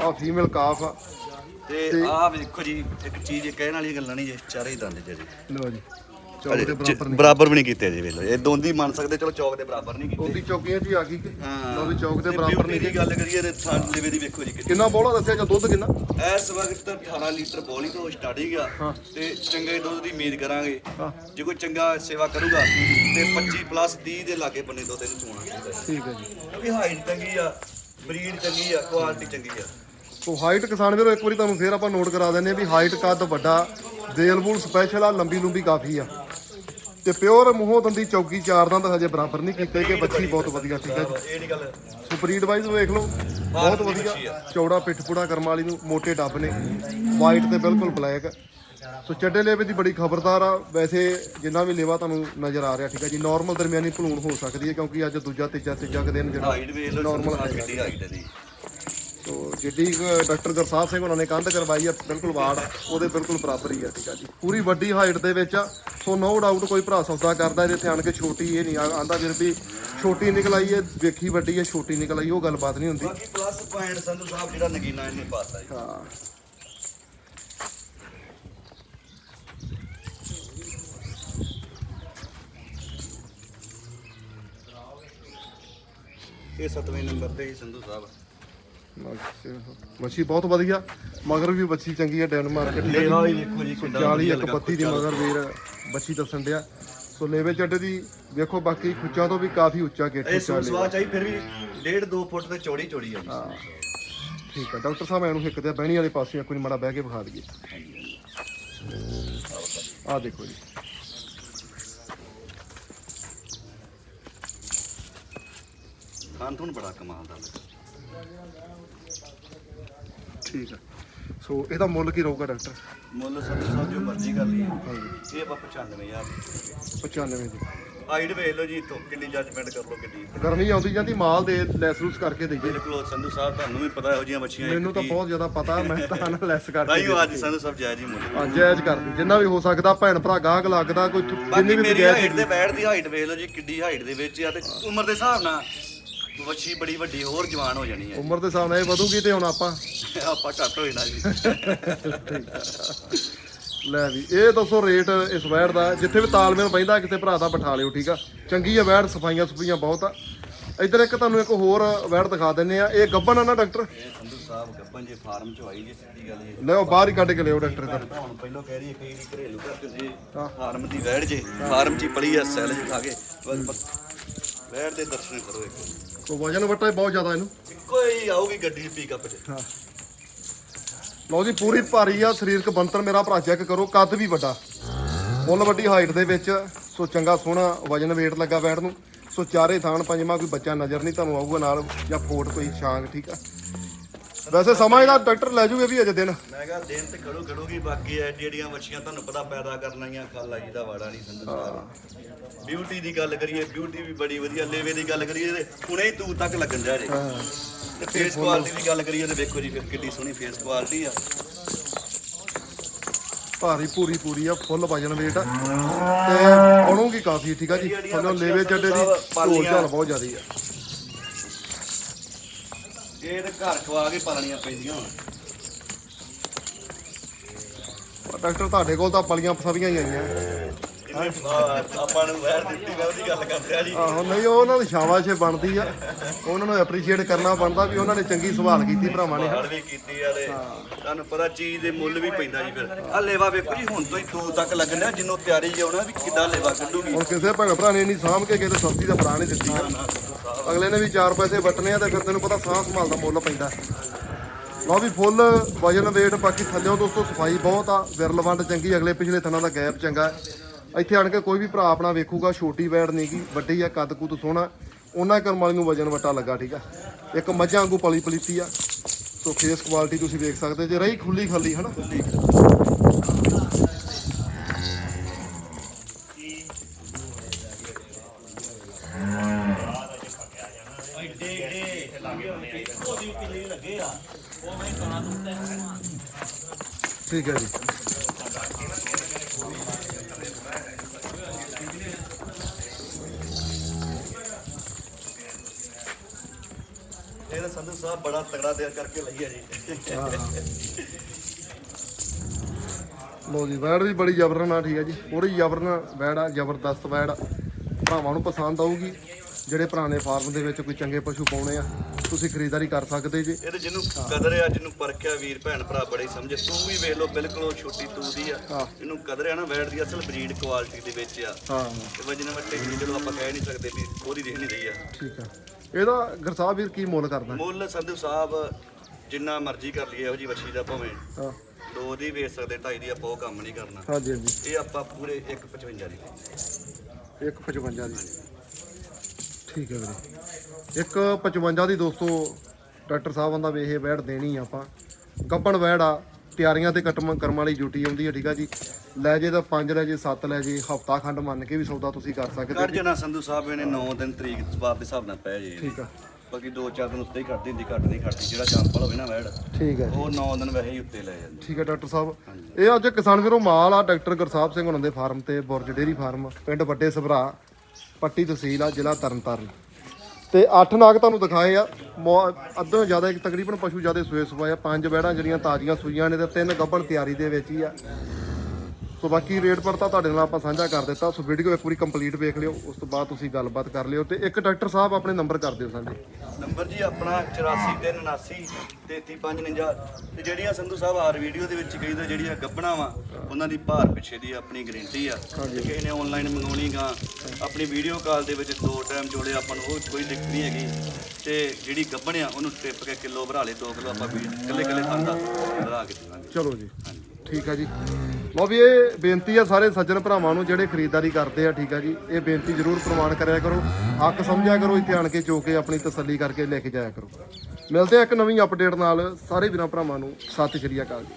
ਆ ਫੀਮੇਲ ਕਾਫ ਆ। ਤੇ ਆਹ ਵੇਖੋ ਜੀ ਇੱਕ ਚੀਜ਼ ਕਹਿਣ ਵਾਲੀ ਗੱਲਾਂ ਨਹੀਂ ਜੇ ਚਾਰੇ ਦੰਦ ਜੇ ਜੀ ਲਓ ਜੀ। ਚੌਕ ਦੇ ਬਰਾਬਰ ਨਹੀਂ ਬਰਾਬਰ ਵੀ ਨਹੀਂ ਕੀਤੇ ਜੀ ਵੇਲੋ ਇਹ ਦੋਂਦੀ ਮੰਨ ਸਕਦੇ ਚਲੋ ਚੌਕ ਦੇ ਬਰਾਬਰ ਨਹੀਂ ਕੀਤੇ। ਉਹਦੀ ਚੌਕੀਆਂ ਹੀ ਆ ਗਈ ਕਿ ਲਓ ਵੀ ਚੌਕ ਦੇ ਬਰਾਬਰ ਨਹੀਂ ਦੀ ਗੱਲ ਕਰੀਏ ਤੇ ਥਣ ਲਿਵੇ ਦੀ ਵੇਖੋ ਜੀ ਕਿੰਨੀ। ਬੋਲਾ ਦੱਸਿਆ ਜਾਂ ਦੁੱਧ ਕਿੰਨਾ? ਇਸ ਵਕਤ 18 ਲੀਟਰ ਬੋਲੀ ਤੋਂ ਸਟਾਰਟਿੰਗ ਆ। ਤੇ ਚੰਗੇ ਦੁੱਧ ਦੀ ਉਮੀਦ ਕਰਾਂਗੇ। ਹਾਂ। ਜੇ ਕੋਈ ਚੰਗਾ ਸੇਵਾ ਕਰੂਗਾ ਤੇ 25 ਪਲੱਸ 30 ਦੇ ਲਾਗੇ ਬੰਨੇ ਦੁੱਧ ਇਹਨੂੰ ਚੋਣਾ ਹੈ। ਠੀਕ ਹੈ ਜੀ। ਕਿਉਂਕਿ ਹਾਈਟ ਚੰਗੀ ਆ ਬਰੀਡ ਚੰਗੀ ਆ ਕੁਆਲਿਟੀ ਚੰਗੀ ਆ। ਸੋ ਹਾਈਟ ਕਿਸਾਨ ਵੀਰੋ ਇੱਕ ਵਾਰੀ ਤੁਹਾਨੂੰ ਫੇਰ ਆਪਾਂ ਨੋਟ ਕਰਾ ਦਿੰਨੇ ਆ ਵੀ ਹਾਈਟ ਕੱਦ ਵੱਡਾ। ਦੇਲਬੂਲ ਸਪੈਸ਼ਲ ਆ ਲੰਬੀ ਲੰਬੀ ਕਾਫੀ ਆ। ਤੇ ਪਿਓਰ ਮੂੰਹੋਂ ਦੰਦੀ ਚੌਕੀ ਚਾਰ ਦੰਦ ਹਜੇ ਬਰਾਬਰ ਨਹੀਂ ਕੀਤੇ ਕਿ ਬੱਚੀ ਬਹੁਤ ਵਧੀਆ ਠੀਕ ਹੈ ਜੀ ਇਹ ਨਹੀਂ ਗੱਲ। ਸੋ ਬਰੀਡ ਵਾਈਜ਼ ਵੇਖ ਲਓ ਬਹੁਤ ਵਧੀਆ। ਚੌੜਾ ਪਿੱਠ ਪੁੜਾ ਕਰਮ ਵਾਲੀ ਨੂੰ ਮੋਟੇ ਡੱਬ ਨੇ। ਵਾਈਟ ਤੇ ਬਿਲਕੁਲ ਬਲੈਕ ਸੋ ਚੱਡੇ ਲੇਵੇ ਦੀ ਬੜੀ ਖਬਰਦਾਰ ਆ। ਵੈਸੇ ਜਿੰਨਾ ਵੀ ਲੇਵਾ ਤੁਹਾਨੂੰ ਨਜ਼ਰ ਆ ਰਿਹਾ ਠੀਕ ਹੈ ਜੀ ਨਾਰਮਲ ਦਰਮਿਆਨੀ ਭਲੂਣ ਹੋ ਸਕਦੀ ਹੈ ਕਿਉਂਕਿ ਅੱਜ ਦੂਜਾ ਤੀਜਾ ਤੀਜਾ ਦਿਨ ਜਿਹੜਾ ਕਿੱਡੀ ਹਾਈਟ ਹੈ ਦੀ ਜਿੱਡੀ ਡਾਕਟਰ ਗੁਰਸਾਹਿਬ ਸਿੰਘ ਉਹਨਾਂ ਨੇ ਕੰਧ ਕਰਵਾਈ ਆ ਬਿਲਕੁਲ ਵਾੜ ਉਹਦੇ ਬਿਲਕੁਲ ਬਰਾਬਰ ਹੀ ਆ ਠੀਕ ਆ ਜੀ ਪੂਰੀ ਵੱਡੀ ਹਾਈਟ ਦੇ ਵਿੱਚ ਆ ਸੋ ਨੋ ਡਾਊਟ ਕੋਈ ਭਰਾ ਸੌਦਾ ਕਰਦਾ ਇਹਦੇ ਤੇ ਆਣ ਕੇ ਛੋਟੀ ਇਹ ਨਹੀਂ ਆਂਦਾ ਵੀਰ ਵੀ ਛੋਟੀ ਨਿਕਲ ਆਈ ਹੈ ਵੇਖੀ ਵੱਡੀ ਹੈ ਛੋਟੀ ਨਿਕਲ ਆਈ ਉਹ ਗੱਲਬਾਤ ਨਹੀਂ ਹੁੰਦੀ। ਬਾਕੀ ਪਲੱਸ ਪੁਆਇੰਟ ਸੰਧੂ ਸਾਹਿਬ ਜਿਹੜਾ ਨਗੀਨਾ ਇਹਨੇ ਪਾਤਾ ਜੀ। ਹਾਂ। ਇਹ 7ਵੇਂ ਨੰਬਰ ਤੇ ਹੀ ਸੰਧੂ ਸਾਹਿਬ। ਮੱਛੀ ਬਹੁਤ ਵਧੀਆ ਮਗਰ ਵੀ ਬੱਚੀ ਚੰਗੀ ਹੈ ਡੈਨਮਾਰਕ ਹੈ ਲੇਵਾ ਜੀ। ਵੀ ਵੇਖੋ ਜੀ ਕਿੰਨਾ 40 ਵਧੀਆ ਇੱਕ 32 ਦੀ ਮਗਰ ਵੀਰ ਬੱਚੀ ਦੱਸਣ ਡਿਆ। ਸੋ ਲੇਵੇ ਚੱਡੇ ਦੀ ਵੇਖੋ ਬਾਕੀ ਖੁੱਚਾਂ ਤੋਂ ਵੀ ਕਾਫੀ ਉੱਚਾ ਗੇਟ ਇਹ ਸੂਸਵਾ ਚਾਹੀ ਫਿਰ ਵੀ 1.5 2 ਫੁੱਟ ਤੇ ਚੌੜੀ ਚੌੜੀ ਆ ਜੀ। ਹਾਂ ਠੀਕ ਹੈ ਡਾਕਟਰ ਸਾਹਿਬ ਇਹਨੂੰ ਹਿੱਕ ਤੇ ਬਹਿਣੀ ਵਾਲੇ ਪਾਸੇ ਵਾਰੀ ਮਾੜਾ ਬਹਿ ਕੇ ਵਿਖਾ ਦਈਏ। ਆਹ ਦੇਖੋ ਜੀ। ਖਾਨ ਤੁਹਾਨੂੰ ਬੜਾ ਕਮਾਲ ਦਾ ਲੱਗਾ। ਠੀਕ ਹੈ ਸੋ ਇਹਦਾ ਮੁੱਲ ਕੀ ਰਹੂਗਾ ਡਾਕਟਰ? ਮੁੱਲ ਸੰਧੂ ਸਾਹਿਬ ਜੋ ਮਰਜ਼ੀ ਕਰ ਲਈ ਇਹ ਆਪਾਂ 95000 95 ਦੀ ਹਾਈਟ ਵੇਖ ਲਓ ਜੀ ਇੱਥੋਂ ਕਿੰਨੀ ਜੱਜਮੈਂਟ ਕਰ ਲਓ ਕਿੰਨੀ। ਗਰਮੀ ਆਉਂਦੀ ਜਾਂਦੀ ਮਾਲ ਦੇ ਲੈਸ ਲੂਸ ਕਰਕੇ ਦੇਈਏ। ਬਿਲਕੁਲ ਸੰਧੂ ਸਾਹਿਬ ਤੁਹਾਨੂੰ ਵੀ ਪਤਾ ਇਹੋ ਜਿਹੀਆਂ ਮੱਛੀਆਂ ਮੈਨੂੰ ਤਾਂ ਬਹੁਤ ਜ਼ਿਆਦਾ ਪਤਾ ਮੈਂ ਤਾਂ ਨਾ ਲੈਸ ਕਰਕੇ ਤਾਈਓ ਅੱਜ ਸੰਧੂ ਸਾਹਿਬ ਜਾਇਜ਼ ਹੀ ਮੁੱਲ ਹਾਂ ਜਾਇਜ਼ ਕਰਦੀ ਜਿੰਨਾ ਵੀ ਹੋ ਸਕਦਾ ਭੈਣ ਭਰਾ ਗਾਹਕ ਲੱਗਦਾ ਕੋਈ ਜਿੰਨੀ ਵੀ ਮੇਰੀ ਹਾਈਟ ਤੇ ਬੈਠ ਦੀ ਹਾਈਟ ਵੇਖ ਲਓ ਜੀ ਕਿੱਡੀ ਹਾਈਟ ਦੇ ਵਿੱਚ ਆ ਤੇ ਉਮਰ ਦੇ ਹਿਸਾਬ ਨਾਲ ਵੱਛੀ ਬੜੀ ਵੱਡੀ ਹੋਰ ਜਵਾਨ ਹੋ ਜਾਣੀ ਹੈ ਉਮਰ ਦੇ ਹਿਸਾਬ ਨਾਲ ਇਹ ਵਧੂਗੀ ਤੇ ਹੁਣ ਆਪਾਂ? ਆਪਾਂ ਘੱਟ ਹੋ ਜਾਣਾ ਜੀ। ਲੈ ਵੀ ਇਹ ਦੱਸੋ ਰੇਟ ਇਸ ਵੈੜ ਦਾ ਜਿੱਥੇ ਵੀ ਤਾਲਮੇਲ ਬੈਂਦਾ ਕਿਸੇ ਭਰਾ ਦਾ ਬਿਠਾ ਲਿਓ ਠੀਕ ਆ? ਚੰਗੀ ਆ ਵੈੜ ਸਫਾਈਆਂ ਸਫਾਈਆਂ ਬਹੁਤ ਆ। ਇੱਧਰ ਇੱਕ ਤੁਹਾਨੂੰ ਇੱਕ ਹੋਰ ਵੈੜ ਦਿਖਾ ਦਿੰਨੇ ਆ ਇਹ ਗੱਬਨ ਆ ਨਾ ਡਾਕਟਰ? ਇਹ ਸੰਧੂ ਸਾਹਿਬ ਗੱਪਨ ਜੇ ਫਾਰਮ ਚ ਆਈ ਜੀ ਸਿੱਧੀ ਗੱਲ ਇਹ। ਲੈ ਉਹ ਬਾਹਰ ਹੀ ਕੱਢ ਕੇ ਲਿਓ ਡਾਕਟਰ ਹੁਣ ਪਹਿਲਾਂ ਕਹਿ ਰਹੀ ਕਈ ਦੀ ਘਰੇਲੂ ਘਰ ਤੁਸੀਂ ਫਾਰਮ ਦੀ ਵੈੜ ਜੇ ਫਾਰਮ ਚ ਹੀ ਪਲੀ ਆ ਸੈਲ ਖਾ ਕੇ। ਬਸ- ਬਸ। ਵੈੜ ਦੇ ਦਰਸ਼ਨ ਕਰੋ ਇੱਕ। ਵਾਰੀ। ਸੋ ਵਜਨ ਵਟਾ ਬਹੁਤ ਜ਼ਿਆਦਾ ਇਹਨੂੰ। ਇੱਕੋ ਹੀ ਆਊਗੀ ਗੱਡੀ ਪਿਕਅਪ ਚ। ਹਾਂ। ਲਓ ਜੀ ਪੂਰੀ ਭਾਰੀ ਆ ਸਰੀਰਕ ਬੰਤਰ ਮੇਰਾ ਭਰਾ ਚੈੱਕ ਕਰੋ ਕੱਦ ਵੀ ਵੱਡਾ। ਫੁੱਲ ਵੱਡੀ ਹਾਈਟ ਦੇ ਵਿੱਚ ਸੋ ਚੰਗਾ ਸੋਹਣਾ ਵਜਨ weight ਲੱਗਾ ਬੈਠ ਨੂੰ। ਸੋ ਚਾਰੇ ਥਾਣ ਪੰਜਵਾਂ ਕੋਈ ਬੱਚਾ ਨਜ਼ਰ ਨਹੀਂ ਤੁਹਾਨੂੰ ਆਊਗਾ ਨਾਲ ਜਾਂ ਫੋਟ ਕੋਈ ਛਾਂਗ ਠੀਕ ਆ? ਵੈਸੇ ਸਮਾਂ ਇਹਦਾ ਡਾਕਟਰ ਲੈ ਜੂਗੇ ਵੀ ਅਜੇ ਦਿਨ। ਮੈਂ ਕਿਹਾ ਦਿਨ ਤੇ ਖੜੂ ਖੜੂਗੀ ਬਾਕੀ ਐ ਜਿਹੜੀਆਂ ਮੱਛੀਆਂ ਤੁਹਾਨੂੰ ਪਤਾ ਪੈਦਾ ਕਰਨ ਆਈਆਂ ਖਾਲਾ ਜੀ ਦਾ ਵਾੜਾ ਨਹੀਂ ਸਾਹਿਬ ਬਿਊਟੀ ਦੀ ਗੱਲ ਕਰੀਏ ਬਿਊਟੀ ਵੀ ਬੜੀ ਵਧੀਆ ਲੇਵੇ ਦੀ ਗੱਲ ਕਰੀਏ ਤੇ ਹੁਣੇ ਹੀ ਤੂੰ ਤੱਕ ਲੱਗਣ ਜਾ। ਜੇ ਤੇ ਫੇਸ ਕੁਆਲਿਟੀ ਦੀ ਗੱਲ ਕਰੀਏ ਤੇ ਵੇਖੋ ਜੀ ਫਿਰ ਕਿੱਡੀ ਸੋਹਣੀ ਫੇਸ ਕੁਆਲਿਟੀ ਆ। ਭਾਰੀ ਪੂਰੀ ਪੂਰੀ ਆ ਫੁੱਲ ਵਜਨ weight ਤੇ ਬਣੂਗੀ ਕਾਫੀ ਠੀਕ ਆ ਜੀ। ਥੱਲੇ ਲੇਵੇ ਚੱਡੇ ਦੀ ਢੋਲ ਝਾਲ ਬਹੁਤ ਜ਼ਿਆਦੀ ਆ। ਇਹ ਤੇ ਘਰ ਖਵਾ ਕੇ ਪਾਲਣੀਆਂ ਪੈਂਦੀਆਂ ਡਾਕਟਰ ਤੁਹਾਡੇ ਕੋਲ ਤਾਂ ਪਲੀਆਂ ਫਸਵੀਆਂ ਹੀ ਆਈਆਂ ਆਪਾਂ ਨੂੰ ਵਹਿਰ ਦਿੱਤੀ ਮੈਂ ਉਹਦੀ ਗੱਲ ਕਰਦੇ ਆ ਜੀ। ਆਹੋ ਨਹੀਂ ਉਹ ਉਹਨਾਂ ਦੀ ਸ਼ਾਬਾਸ਼ ਬਣਦੀ ਆ। ਉਹਨਾਂ ਨੂੰ ਐਪਰੀਸ਼ੀਏਟ ਕਰਨਾ ਬਣਦਾ ਵੀ ਉਹਨਾਂ ਨੇ ਚੰਗੀ ਸੰਭਾਲ ਕੀਤੀ ਭਰਾਵਾਂ ਨੇ ਹਾਲ ਵੀ ਕੀਤੀ ਆ ਤੇ ਤੁਹਾਨੂੰ ਪਤਾ ਚੀਜ਼ ਦੇ ਮੁੱਲ ਵੀ ਪੈਂਦਾ ਜੀ ਫਿਰ। ਆ ਲੇਵਾ ਵੇਖੋ ਜੀ ਹੁਣ ਤੋਂ ਹੀ ਤੂੰ ਤੱਕ ਲੱਗਣਾ ਜਿੰਨੋਂ ਤਿਆਰੀ ਆਉਣਾ ਵੀ ਕਿੱਦਾਂ ਲੇਵਾ ਕੱਢੂਗੀ। ਹੁਣ ਕਿਸੇ ਭੈਣ ਭਰਾ ਨੇ ਇੰਨੀ ਸਾਂਭ ਕੇ ਕਿਤੇ ਸਬਜ਼ੀ ਦਾ ਬਣਾ ਨਹੀਂ ਦਿੱਤੀ। ਅਗਲੇ ਨੇ ਵੀ 4 ਪੈਸੇ ਵਟਨੇ ਆ ਤੇ ਫਿਰ ਤੈਨੂੰ ਪਤਾ ਸਾਂਭ ਸੰਭਾਲ ਦਾ ਮੁੱਲ ਪੈਂਦਾ। ਲਓ ਵੀ ਫੁੱਲ ਵਜਨ weight ਬਾਕੀ ਥੱਲਿਓਂ ਦੋਸਤੋ ਸਫ਼ਾਈ ਬਹੁਤ ਆ ਵਿਰਲ ਵੰਡ ਚੰਗੀ ਅਗਲੇ ਪਿਛਲੇ ਥਣਾਂ ਦਾ ਗੈਪ ਚੰਗਾ। ਇੱਥੇ ਆਣ ਕੇ ਕੋਈ ਵੀ ਭਰਾ ਆਪਣਾ ਵੇਖੂਗਾ, ਛੋਟੀ ਵੈੜ ਨਹੀਂਗੀ ਵੱਡੀ ਆ, ਕੱਦ ਕੁੱਦ ਸੋਹਣਾ। ਉਹਨਾਂ ਕਰਮ ਵਾਲੀ ਨੂੰ ਵਜਨ ਵਟਾ ਲੱਗਾ, ਠੀਕ ਆ? ਇੱਕ ਮੱਝਾਂ ਵਾਂਗੂ ਪਲੀ ਪਲੀਤੀ ਆ। ਸੋ ਫੇਸ ਕੁਆਲਿਟੀ ਤੁਸੀਂ ਵੇਖ ਸਕਦੇ ਜੇ ਰਹੀ ਖੁੱਲੀ ਖਾਲੀ, ਹਨਾ? ਠੀਕ ਹੈ ਜੀ। ਤਗੜਾ ਦਿਲ ਕਰਕੇ ਲਈ ਆ ਜੀ ਲੋ ਜੀ ਵੈੜ ਵੀ ਬੜੀ ਜ਼ਬਰਨ ਆ ਠੀਕ ਹੈ ਜੀ। ਪੂਰੀ ਜ਼ਬਰਨ ਵੈੜ ਆ ਜ਼ਬਰਦਸਤ ਵੈੜ। ਭਰਾਵਾਂ ਨੂੰ ਪਸੰਦ ਆਊਗੀ। ਜਿਹੜੇ ਨੇ ਫਾਰਮ ਦੇ ਵਿੱਚ ਕੋਈ ਚੰਗੇ ਪਸ਼ੂ ਪਾਉਣੇ ਆ ਤੁਸੀਂ ਖਰੀਦਦਾਰੀ ਕਰ ਸਕਦੇ ਜੀ। ਇਹਦੇ ਜਿਹਨੂੰ ਕਦਰ ਆ ਜਿਹਨੂੰ ਪਰਖਿਆ ਵੀਰ ਭੈਣ ਭਰਾ ਬੜੇ ਸਮਝੇ ਤੂੰ ਵੀ ਵੇਖ ਲਓ ਬਿਲਕੁਲ ਉਹ ਛੋਟੀ ਤੂੰ ਦੀ ਆ। ਹਾਂ। ਇਹਨੂੰ ਕਦਰ ਆ ਨਾ ਵੈੜ ਦੀ ਅਸਲ ਬਰੀਡ ਕੁਆਲਿਟੀ ਦੇ ਵਿੱਚ ਆ। ਹਾਂ। ਤੇ ਵਜਨ ਵੱਟੇ ਜੀ ਚਲੋ ਆਪਾਂ ਕਹਿ ਨਹੀਂ ਸਕਦੇ ਵੀ ਉਹਦੀ ਦੇਖ ਨਹੀਂ ਰਹੀ ਆ। ਠੀਕ ਆ। ਇਹਦਾ ਗਰਸਾਹ ਵੀਰ ਕੀ ਮੁੱਲ ਕਰਦਾ? ਮੁੱਲ ਸੰਧੂ ਸਾਹਿਬ ਜਿੰਨਾ ਮਰਜ਼ੀ ਕਰ ਲਈਏ ਇਹੋ ਜੀ ਵੱਛੀ ਦਾ ਭਾਵੇਂ ਹਾਂ। ਦੋ ਦੀ ਵੇਚ ਸਕਦੇ ਢਾਈ ਦੀ ਆਪਾਂ ਉਹ ਕੰਮ ਨਹੀਂ ਕਰਨਾ। ਹਾਂਜੀ ਹਾਂਜੀ। ਇਹ ਆਪਾਂ ਪੂਰੇ 155 ਦੀ। 155 ਦੀ। ਠੀਕ ਹੈ ਵੀਰੇ। 155 ਦੀ ਦੋਸਤੋ ਡਾਕਟਰ ਸਾਹਿਬ ਦਾ ਇਹ ਵੈੜ ਦੇਣੀ ਆਪਾਂ। ਗੱਬਣ ਵੈੜ ਆ ਤਿਆਰੀਆਂ ਤੇ ਕਟਮ ਕਰਮ ਵਾਲੀ ਡਿਊਟੀ ਆਉਂਦੀ ਹੈ ਠੀਕ ਆ ਜੀ। ਲੈ ਜੇ ਤਾਂ 5 ਲੈ ਜੇ 7 ਲੈ ਜੇ ਹਫਤਾ ਖੰਡ ਮੰਨ ਕੇ ਵੀ ਸੌਦਾ ਤੁਸੀਂ ਕਰ ਸਕਦੇ ਕਰ ਜਣਾ ਸੰਧੂ ਸਾਹਿਬ ਇਹਨੇ 9 ਦਿਨ ਤਰੀਕ ਸਵਾਬ ਦੇ ਹਿਸਾਬ ਨਾਲ ਪੈ ਜੇ ਠੀਕ ਆ। ਬਾਕੀ 2-4 ਦਿਨ ਉੱਤੇ ਹੀ ਕੱਢਦੀ ਹੁੰਦੀ ਘੱਟ ਨਹੀਂ ਖੜਦੀ ਜਿਹੜਾ ਜੰਪਲ ਹੋਵੇ ਨਾ ਵੈੜ। ਠੀਕ ਹੈ ਉਹ 9 ਦਿਨ ਵੈਸੇ ਹੀ ਉੱਤੇ ਲੈ ਜਾਂਦੀ। ਠੀਕ ਹੈ ਡਾਕਟਰ ਸਾਹਿਬ। ਇਹ ਅੱਜ ਕਿਸਾਨ ਵੀਰੋ ਮਾਲ ਆ ਡਾਕਟਰ ਗੁਰਸਾਹਿਬ ਸਿੰਘ ਹੁਣਾਂ ਦੇ ਫਾਰਮ ਤੇ ਬੁਰਜ ਡੇਰੀ ਫਾਰਮ ਪਿੰਡ ਵੱਡੇ ਸਭਰਾ ਪੱਟੀ ਤਹਿਸੀਲ ਆ ਜ਼ਿਲ੍ਹਾ ਤਰਨਤਾਰਨ। ਤੇ 8 ਨਾਗ ਤੁਹਾਨੂੰ ਦਿਖਾਏ ਆ। ਮੌ- ਅੱਧੋਂ ਜ਼ਿਆਦਾ ਇੱਕ ਤਕਰੀਬਨ ਪਸ਼ੂ ਜ਼ਿਆਦਾ ਸੂਏ ਸਵਾਏ ਆ ਪੰਜ ਬੈੜਾਂ ਜਿਹੜੀਆਂ ਤਾਜ਼ੀਆਂ ਸੂਈਆਂ ਨੇ ਤੇ ਤਿੰਨ ਗੱਭਣ ਤਿਆਰੀ ਦੇ ਵਿੱਚ ਹੀ ਆ। ਸੋ ਬਾਕੀ ਰੇਟ ਪਰ ਤਾਂ ਤੁਹਾਡੇ ਨਾਲ ਆਪਾਂ ਸਾਂਝਾ ਕਰ ਦਿੱਤਾ। ਸੋ ਵੀਡੀਓ ਇੱਕ ਪੂਰੀ ਕੰਪਲੀਟ ਵੇਖ ਲਿਓ ਉਸ ਤੋਂ ਬਾਅਦ ਤੁਸੀਂ ਗੱਲਬਾਤ ਕਰ ਲਿਓ ਤੇ ਇੱਕ ਡਾਕਟਰ ਸਾਹਿਬ ਆਪਣੇ ਨੰਬਰ ਕਰ ਦਿਓ ਸਾਡੇ। ਨੰਬਰ ਜੀ ਆਪਣਾ 8479 33549 ਤੇ ਜਿਹੜੀਆਂ ਸੰਧੂ ਸਾਹਿਬ ਹਰ ਵੀਡੀਓ ਦੇ ਵਿੱਚ ਕਹੀਦਾ ਜਿਹੜੀਆਂ ਗੱਬਣਾ ਵਾ ਉਹਨਾਂ ਦੀ ਭਾਰ ਪਿੱਛੇ ਦੀ ਆਪਣੀ ਗਾਰੰਟੀ ਆ। ਜੇ ਕਿਸੇ ਨੇ ਆਨਲਾਈਨ ਮੰਗਾਉਣੀ ਗਾ ਆਪਣੀ ਵੀਡੀਓ ਕਾਲ ਦੇ ਵਿੱਚ ਦੋ ਟਾਈਮ ਜੋੜੇ ਆਪਾਂ ਨੂੰ ਉਹ ਕੋਈ ਦਿੱਕਤ ਨਹੀਂ ਹੈਗੀ। ਤੇ ਜਿਹੜੀ ਗੱਬਣ ਆ ਉਹਨੂੰ ਟਿੱਪ ਕੇ ਕਿਲੋ ਭਰਾ ਲੇ 2 ਕਿਲੋ ਆਪਾਂ ਵੀ ਇਕੱਲੇ ਇਕੱਲੇ ਖਾਂਦਾ ਵਧਾ ਕੇ ਦੇਵਾਂਗੇ। ਚਲੋ ਜੀ। ਠੀਕ ਆ ਜੀ। ਲਓ ਵੀ ਇਹ ਬੇਨਤੀ ਆ ਸਾਰੇ ਸੱਜਣ ਭਰਾਵਾਂ ਨੂੰ ਜਿਹੜੇ ਖਰੀਦਦਾਰੀ ਕਰਦੇ ਆ, ਠੀਕ ਆ ਜੀ। ਇਹ ਬੇਨਤੀ ਜ਼ਰੂਰ ਪ੍ਰਮਾਣ ਕਰਿਆ ਕਰੋ। ਹੱਕ ਸਮਝਿਆ ਕਰੋ, ਇੱਥੇ ਆਣ ਕੇ ਚੋ ਕੇ ਆਪਣੀ ਤਸੱਲੀ ਕਰਕੇ ਲੈ ਕੇ ਜਾਇਆ ਕਰੋ। ਮਿਲਦੇ ਆ ਇੱਕ ਨਵੀਂ ਅਪਡੇਟ ਨਾਲ। ਸਾਰੇ ਵੀਰਾਂ ਭਰਾਵਾਂ ਨੂੰ ਸਤਿ ਸ਼੍ਰੀ ਅਕਾਲ ਜੀ।